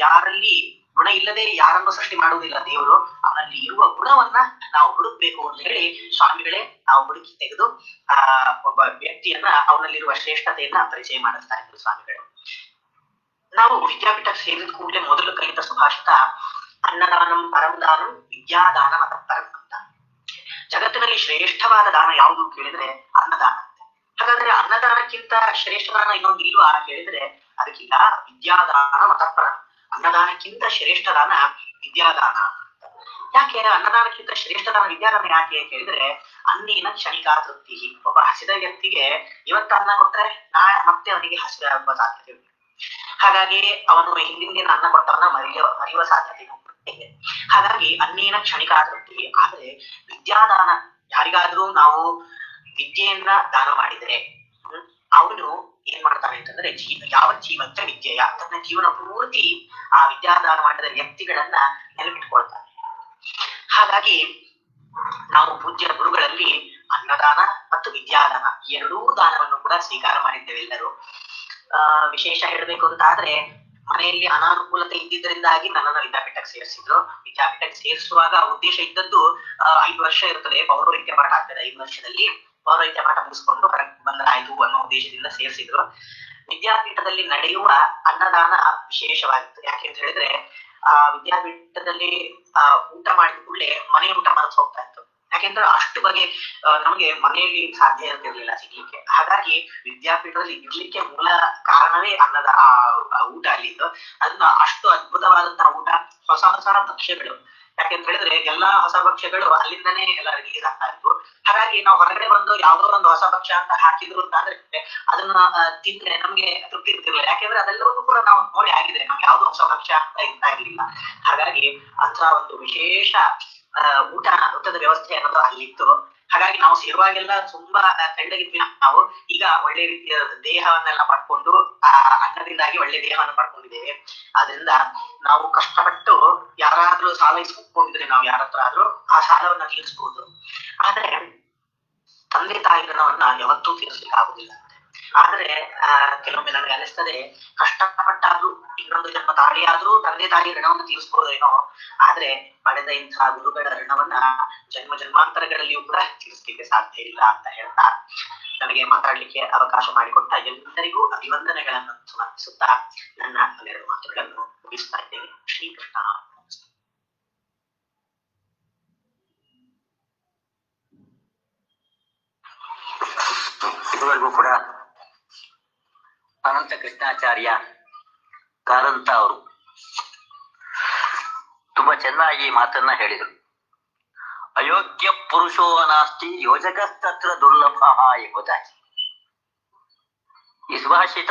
Speaker 3: ಯಾರಲ್ಲಿ ಗುಣ ಇಲ್ಲದೆ ಯಾರನ್ನು ಸೃಷ್ಟಿ ಮಾಡುವುದಿಲ್ಲ ದೇವರು, ಅವನಲ್ಲಿ ಇರುವ ಗುಣವನ್ನ ನಾವು ಹುಡುಕ್ಬೇಕು ಅಂತ ಹೇಳಿ ಸ್ವಾಮಿಗಳೇ ನಾವು ಹುಡುಕಿ ತೆಗೆದು, ಆ, ಒಬ್ಬ ವ್ಯಕ್ತಿಯನ್ನ ಅವನಲ್ಲಿರುವ ಶ್ರೇಷ್ಠತೆಯನ್ನ ಪರಿಚಯ ಮಾಡಿಸ್ತಾ ಇದ್ರು ಸ್ವಾಮಿಗಳು. ನಾವು ವಿದ್ಯಾಪೀಠಕ್ಕೆ ಸೇರಿದ ಕೂಡಲೇ ಮೊದಲು ಕಲಿತ ಸುಭಾಷಿತ ಅನ್ನದಾನಂ ಪರಂ ದಾನಂ ವಿದ್ಯಾದಾನ ಮತ ಪರಂ ಅಂತ. ಜಗತ್ತಿನಲ್ಲಿ ಶ್ರೇಷ್ಠವಾದ ದಾನ ಯಾವುದು ಕೇಳಿದ್ರೆ ಅನ್ನದಾನ ಹಾಗಾದ್ರೆ ಅನ್ನದಾನಕ್ಕಿಂತ ಶ್ರೇಷ್ಠ ದಾನ ಇನ್ನೊಂದು ಇಲ್ವಾ ಕೇಳಿದ್ರೆ ಅದಕ್ಕಿಲ್ಲ. ವಿದ್ಯಾದಾನ ಮತಪರ ಅನ್ನದಾನಕ್ಕಿಂತ ಶ್ರೇಷ್ಠ ದಾನ ವಿದ್ಯಾದಾನ ಯಾಕೆ? ಅನ್ನದಾನಕ್ಕಿಂತ ಶ್ರೇಷ್ಠ ದಾನ ವಿದ್ಯಾದಾನ ಯಾಕೆ ಕೇಳಿದ್ರೆ ಅನ್ನಿನ ಕ್ಷಣಿಕಾ ತೃಪ್ತಿ ಒಬ್ಬ ಹಸಿದ ವ್ಯಕ್ತಿಗೆ ಇವತ್ತ ಅನ್ನ ಕೊಟ್ಟರೆ ನಾಳೆ ಮತ್ತೆ ಅವನಿಗೆ ಹಸಿದ ಆಗುವ ಸಾಧ್ಯತೆ ಹಾಗಾಗಿ ಅವನು ಹಿಂದಿನ ದಿನ ಅನ್ನ ಕೊಟ್ಟವನ್ನ ಮರೆಯುವ ಮರೆಯುವ ಸಾಧ್ಯತೆ ಹಾಗಾಗಿ ಅನ್ನೇನ ಕ್ಷಣಿಕ ತೃಪ್ತಿ ಆದ್ರೆ ವಿದ್ಯಾದಾನ ಯಾರಿಗಾದ್ರೂ ನಾವು ವಿದ್ಯೆಯನ್ನ ದಾನ ಮಾಡಿದರೆ ಅವನು ಏನ್ ಮಾಡ್ತಾನೆ ಅಂತಂದ್ರೆ ಜೀವ ಯಾವ ಜೀವಂತ ವಿದ್ಯೆಯ ತನ್ನ ಜೀವನ ಪೂರ್ತಿ ಆ ವಿದ್ಯಾದಾನ ಮಾಡಿದ ವ್ಯಕ್ತಿಗಳನ್ನ ನೆನಪಿಟ್ಕೊಳ್ತಾನೆ. ಹಾಗಾಗಿ ನಾವು ಪೂಜ್ಯ ಗುರುಗಳಲ್ಲಿ ಅನ್ನದಾನ ಮತ್ತು ವಿದ್ಯಾದಾನ ಎರಡೂ ದಾನವನ್ನು ಕೂಡ ಸ್ವೀಕಾರ ಮಾಡಿದ್ದೇವೆ ಎಲ್ಲರೂ ಆ ವಿಶೇಷ ಹೇಳಬೇಕು ಅಂತ ಆದ್ರೆ ಮನೆಯಲ್ಲಿ ಅನಾನುಕೂಲತೆ ಇದ್ದಿದ್ದರಿಂದಾಗಿ ನನ್ನನ್ನ ವಿದ್ಯಾಪೀಠಕ್ಕೆ ಸೇರಿಸಿದ್ರು. ವಿದ್ಯಾಪೀಠಕ್ಕೆ ಸೇರಿಸುವಾಗ ಉದ್ದೇಶ ಇದ್ದದ್ದು ಐದು ವರ್ಷ ಇರ್ತದೆ. ಪೌರೋಹಿತ್ಯ ಪಾಠ ಆಗ್ತದೆ ಐದು ವರ್ಷದಲ್ಲಿ. ಪೌರೋಹಿತ್ಯ ಪಾಠ ಮುಗಿಸ್ಕೊಂಡು ಹೊರಗೆ ಬಂದರಾಯ್ತು ಅನ್ನೋ ಉದ್ದೇಶದಿಂದ ಸೇರಿಸಿದ್ರು. ವಿದ್ಯಾಪೀಠದಲ್ಲಿ ನಡೆಯುವ ಅನ್ನದಾನ ವಿಶೇಷವಾಗಿತ್ತು. ಯಾಕೆ ಅಂತ ಹೇಳಿದ್ರೆ, ಆ, ವಿದ್ಯಾಪೀಠದಲ್ಲಿ, ಆ, ಊಟ ಮಾಡಿದ ಕೂಡಲೇ ಮನೆ ಊಟ ಮರೆತು ಹೋಗ್ತಾ ಇತ್ತು. ಯಾಕೆಂದ್ರೆ ಅಷ್ಟು ಬಗೆ ನಮಗೆ ಮನೆಯಲ್ಲಿ ಸಾಧ್ಯ ಇರ್ತಿರ್ಲಿಲ್ಲ ಸಿಗ್ಲಿಕ್ಕೆ. ಹಾಗಾಗಿ ವಿದ್ಯಾಪೀಠದಲ್ಲಿ ಇರ್ಲಿಕ್ಕೆ ಮೂಲ ಕಾರಣವೇ ಅನ್ನದ ಆ ಊಟ ಅಲ್ಲಿದ್ದು. ಅದನ್ನ ಅಷ್ಟು ಅದ್ಭುತವಾದಂತಹ ಊಟ, ಹೊಸ ಹೊಸ ಭಕ್ಷ್ಯಗಳು. ಯಾಕೆಂತ ಹೇಳಿದ್ರೆ ಎಲ್ಲಾ ಹೊಸ ಭಕ್ಷ್ಯಗಳು ಅಲ್ಲಿಂದನೇ ಎಲ್ಲ ರಿಲೀಸ್ ಆಗ್ತಾ ಇತ್ತು ಹಾಗಾಗಿ ನಾವು ಹೊರಗಡೆ ಬಂದು ಯಾವ್ದೋ ಒಂದು ಹೊಸ ಭಕ್ಷ್ಯ ಅಂತ ಹಾಕಿದ್ರು ಅಂತ ಅಂದ್ರೆ, ಅದನ್ನ ತಿಂದ್ರೆ ನಮ್ಗೆ ತೃಪ್ತಿ ಇರ್ತಿರ್ಲಿಲ್ಲ. ಯಾಕೆಂದ್ರೆ ಅದೆಲ್ಲವೂ ಕೂಡ ನಾವು ನೋಡಿ ಆಗಿದೆ. ನಮ್ಗೆ ಯಾವ್ದೋ ಹೊಸ ಭಕ್ಷ್ಯ ಅಂತ ಇರ್ತಾ ಇರ್ಲಿಲ್ಲ. ಹಾಗಾಗಿ ಅಂತ ಒಂದು ವಿಶೇಷ ಊಟ, ಊಟದ ವ್ಯವಸ್ಥೆ ಅನ್ನೋದು ಅಲ್ಲಿತ್ತು. ಹಾಗಾಗಿ ನಾವು ಸೇರುವಾಗೆಲ್ಲ ತುಂಬಾ ತಣ್ಣಗಿದ್ವಿ ನಾವು. ಈಗ ಒಳ್ಳೆ ರೀತಿಯ ದೇಹವನ್ನೆಲ್ಲ ಪಡ್ಕೊಂಡು, ಆ, ಅನ್ನದಿಂದಾಗಿ ಒಳ್ಳೆ ದೇಹವನ್ನು ಪಡ್ಕೊಂಡಿದ್ದೇವೆ. ಆದ್ರಿಂದ ನಾವು ಕಷ್ಟಪಟ್ಟು ಯಾರಾದ್ರೂ ಸಾಲ ಇಸ್ಕೊಂಡಿದ್ರೆ ನಾವು ಯಾರತ್ರ ಆದ್ರೂ ಆ ಸಾಲವನ್ನ ತೀರಿಸಬಹುದು ಆದ್ರೆ ತಂದೆ ತಾಯಿ ಋಣವನ್ನ ಯಾವತ್ತೂ ತೀರಿಸ್ಲಿಕ್ಕೆ ಆಗುದಿಲ್ಲ. ಆದ್ರೆ, ಆ, ಕೆಲವೊಮ್ಮೆ ನನಗೆ ಅನಿಸ್ತದೆ, ಕಷ್ಟಪಟ್ಟಾದ್ರೂ, ಇನ್ನೊಂದು ಜನ್ಮ ತಾಳಿಯಾದ್ರೂ ತಂದೆ ತಾಯಿ ಋಣವನ್ನು ತೀರಿಸ್ಬೋದೇನೋ. ಆದ್ರೆ, ಪಡೆದ ಇಂತಹ ಗುರುಗಳ ಋಣವನ್ನ ಜನ್ಮ ಜನ್ಮಾಂತರಗಳಲ್ಲಿಯೂ ಕೂಡ ತೀರಿಸ್ಲಿಕ್ಕೆ ಸಾಧ್ಯ ಇಲ್ಲ ಅಂತ ಹೇಳ್ತಾ ನನಗೆ ಮಾತಾಡ್ಲಿಕ್ಕೆ ಅವಕಾಶ ಮಾಡಿಕೊಟ್ಟ ಎಲ್ಲರಿಗೂ ಅಭಿವಂದನೆಗಳನ್ನು ಸಮರ್ಪಿಸುತ್ತಾ ನನ್ನ ಹನ್ನೆರಡು ಮಾತುಗಳನ್ನು ಮುಗಿಸ್ತಾ ಇದ್ದೇನೆ. ಶ್ರೀಕೃಷ್ಣ.
Speaker 2: ಎಲ್ಲರಿಗೂ ಕೂಡ ಅನಂತ ಕೃಷ್ಣಾಚಾರ್ಯ ಕಾರಂತ ಅವರು. ತುಂಬಾ ಚೆನ್ನಾಗಿ ಮಾತನ್ನ ಹೇಳಿದರು. ಅಯೋಗ್ಯ ಪುರುಷೋ ನಾಸ್ತಿ ಯೋಜಕಸ್ತತ್ರ ದುರ್ಲಭ ಎಂಬುದಾಗಿ. ಈ ಸುಭಾಷಿತ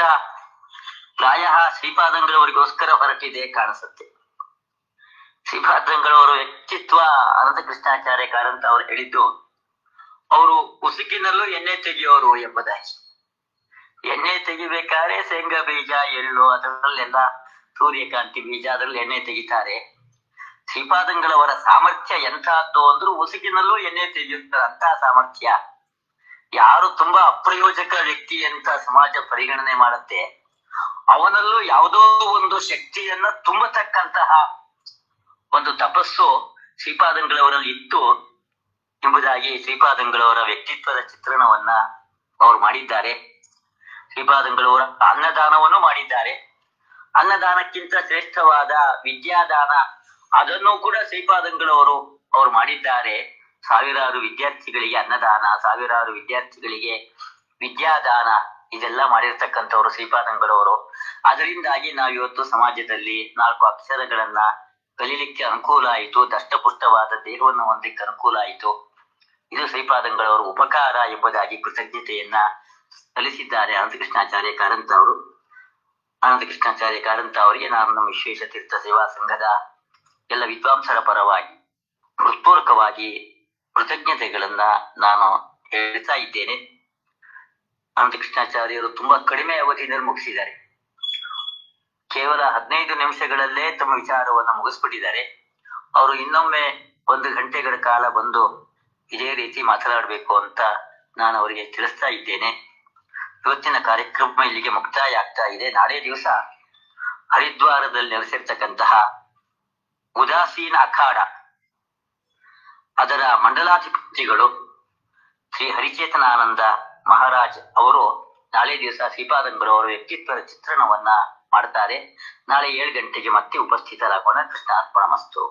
Speaker 2: ಪ್ರಾಯ ಶ್ರೀಪಾದಂಗಳವರಿಗೋಸ್ಕರ ಹೊರಟಿದೆ ಕಾಣಿಸುತ್ತೆ. ಶ್ರೀಪಾದಂಗಳವರು ವ್ಯಕ್ತಿತ್ವ ಅನಂತ ಕೃಷ್ಣಾಚಾರ್ಯ ಕಾರಂತ ಅವರು ಹೇಳಿದ್ದು, ಅವರು ಉಸುಕಿನಲ್ಲೂ ಎಣ್ಣೆ ತೆಗೆಯೋರು ಎಂಬುದಾಗಿ. ಎಣ್ಣೆ ತೆಗಿಬೇಕಾದ್ರೆ ಶೇಂಗಾ ಬೀಜ, ಎಳ್ಳು, ಅದರಲ್ಲೆಲ್ಲ ಸೂರ್ಯಕಾಂತಿ ಬೀಜ, ಅದರಲ್ಲಿ ಎಣ್ಣೆ ತೆಗಿತಾರೆ. ಶ್ರೀಪಾದಂಗಳವರ ಸಾಮರ್ಥ್ಯ ಎಂತಹದ್ದು ಅಂದ್ರೂ ಉಸುಕಿನಲ್ಲೂ ಎಣ್ಣೆ ತೆಗೆಯುತ್ತಾರೆ ಅಂತ ಸಾಮರ್ಥ್ಯ. ಯಾರು ತುಂಬಾ ಅಪ್ರಯೋಜಕ ವ್ಯಕ್ತಿ ಅಂತ ಸಮಾಜ ಪರಿಗಣನೆ ಮಾಡುತ್ತೆ. ಅವನಲ್ಲೂ ಯಾವುದೋ ಒಂದು ಶಕ್ತಿಯನ್ನ ತುಂಬತಕ್ಕಂತಹ ಒಂದು ತಪಸ್ಸು ಶ್ರೀಪಾದಂಗಳವರಲ್ಲಿ ಇತ್ತು ಎಂಬುದಾಗಿ ಶ್ರೀಪಾದಂಗಳವರ ವ್ಯಕ್ತಿತ್ವದ ಚಿತ್ರಣವನ್ನ ಅವರು ಮಾಡಿದ್ದಾರೆ. ಶ್ರೀಪಾದಂಗಳವರ ಅನ್ನದಾನವನ್ನು ಮಾಡಿದ್ದಾರೆ. ಅನ್ನದಾನಕ್ಕಿಂತ ಶ್ರೇಷ್ಠವಾದ ವಿದ್ಯಾದಾನ ಅದನ್ನು ಕೂಡ ಶ್ರೀಪಾದಂಗಳವರು ಅವರು ಮಾಡಿದ್ದಾರೆ. ಸಾವಿರಾರು ವಿದ್ಯಾರ್ಥಿಗಳಿಗೆ ಅನ್ನದಾನ, ಸಾವಿರಾರು ವಿದ್ಯಾರ್ಥಿಗಳಿಗೆ ವಿದ್ಯಾದಾನ ಇದೆಲ್ಲ ಮಾಡಿರ್ತಕ್ಕಂಥವ್ರು ಶ್ರೀಪಾದಂಗಳವರು. ಅದರಿಂದಾಗಿ ನಾವು ಇವತ್ತು ಸಮಾಜದಲ್ಲಿ ನಾಲ್ಕು ಅಕ್ಷರಗಳನ್ನ ಕಲೀಲಿಕ್ಕೆ ಅನುಕೂಲ ಆಯಿತು, ದಷ್ಟಪುಷ್ಟವಾದ ದೇಹವನ್ನು ಹೊಂದಕ್ಕೆ ಅನುಕೂಲ ಆಯಿತು. ಇದು ಶ್ರೀಪಾದಂಗಳವರು ಉಪಕಾರ ಎಂಬುದಾಗಿ ಕೃತಜ್ಞತೆಯನ್ನ ಸಲ್ಲಿಸಿದ್ದಾರೆ. ಅನಂತಕೃಷ್ಣಾಚಾರ್ಯ ಕಾರಂತ ಅವರು ಅನಂತಕೃಷ್ಣಾಚಾರ್ಯ ಕಾರಂತ ಅವರಿಗೆ ನಾನು ನಮ್ಮ ವಿಶ್ವೇಶ ತೀರ್ಥ ಸೇವಾ ಸಂಘದ ಎಲ್ಲ ವಿದ್ವಾಂಸರ ಪರವಾಗಿ ಹೃತ್ಪೂರ್ವಕವಾಗಿ ಕೃತಜ್ಞತೆಗಳನ್ನ ನಾನು ಹೇಳ್ತಾ ಇದ್ದೇನೆ. ಅನಂತಕೃಷ್ಣಾಚಾರ್ಯರು ತುಂಬಾ ಕಡಿಮೆ ಅವಧಿಯಲ್ಲಿ ಮುಗಿಸಿದ್ದಾರೆ ಕೇವಲ ಹದಿನೈದು ನಿಮಿಷಗಳಲ್ಲೇ ತಮ್ಮ ವಿಚಾರವನ್ನ ಮುಗಿಸ್ಬಿಟ್ಟಿದ್ದಾರೆ. ಅವರು ಇನ್ನೊಮ್ಮೆ ಒಂದು ಗಂಟೆಗಳ ಕಾಲ ಬಂದು ಇದೇ ರೀತಿ ಮಾತನಾಡಬೇಕು ಅಂತ ನಾನು ಅವರಿಗೆ ತಿಳಿಸ್ತಾ ಇದ್ದೇನೆ. ಇವತ್ತಿನ ಕಾರ್ಯಕ್ರಮ ಇಲ್ಲಿಗೆ ಮುಕ್ತಾಯ ಆಗ್ತಾ ಇದೆ. ನಾಳೆ ದಿವಸ ಹರಿದ್ವಾರದಲ್ಲಿ ನೆಲೆಸಿರ್ತಕ್ಕಂತಹ ಉದಾಸೀನ ಅಖಾಡ, ಅದರ ಮಂಡಲಾಧಿಪತಿಗಳು ಶ್ರೀ ಹರಿಚೇತನಾನಂದ ಮಹಾರಾಜ್ ಅವರು ನಾಳೆ ದಿವಸ ಶ್ರೀಪಾದಂಗಳವರ ವ್ಯಕ್ತಿತ್ವದ ಚಿತ್ರಣವನ್ನ ಮಾಡ್ತಾರೆ. ನಾಳೆ ಏಳು ಗಂಟೆಗೆ ಮತ್ತೆ ಉಪಸ್ಥಿತರಾಗೋಣ. ಕೃಷ್ಣ ಅರ್ಪಣ ಮಸ್ತು.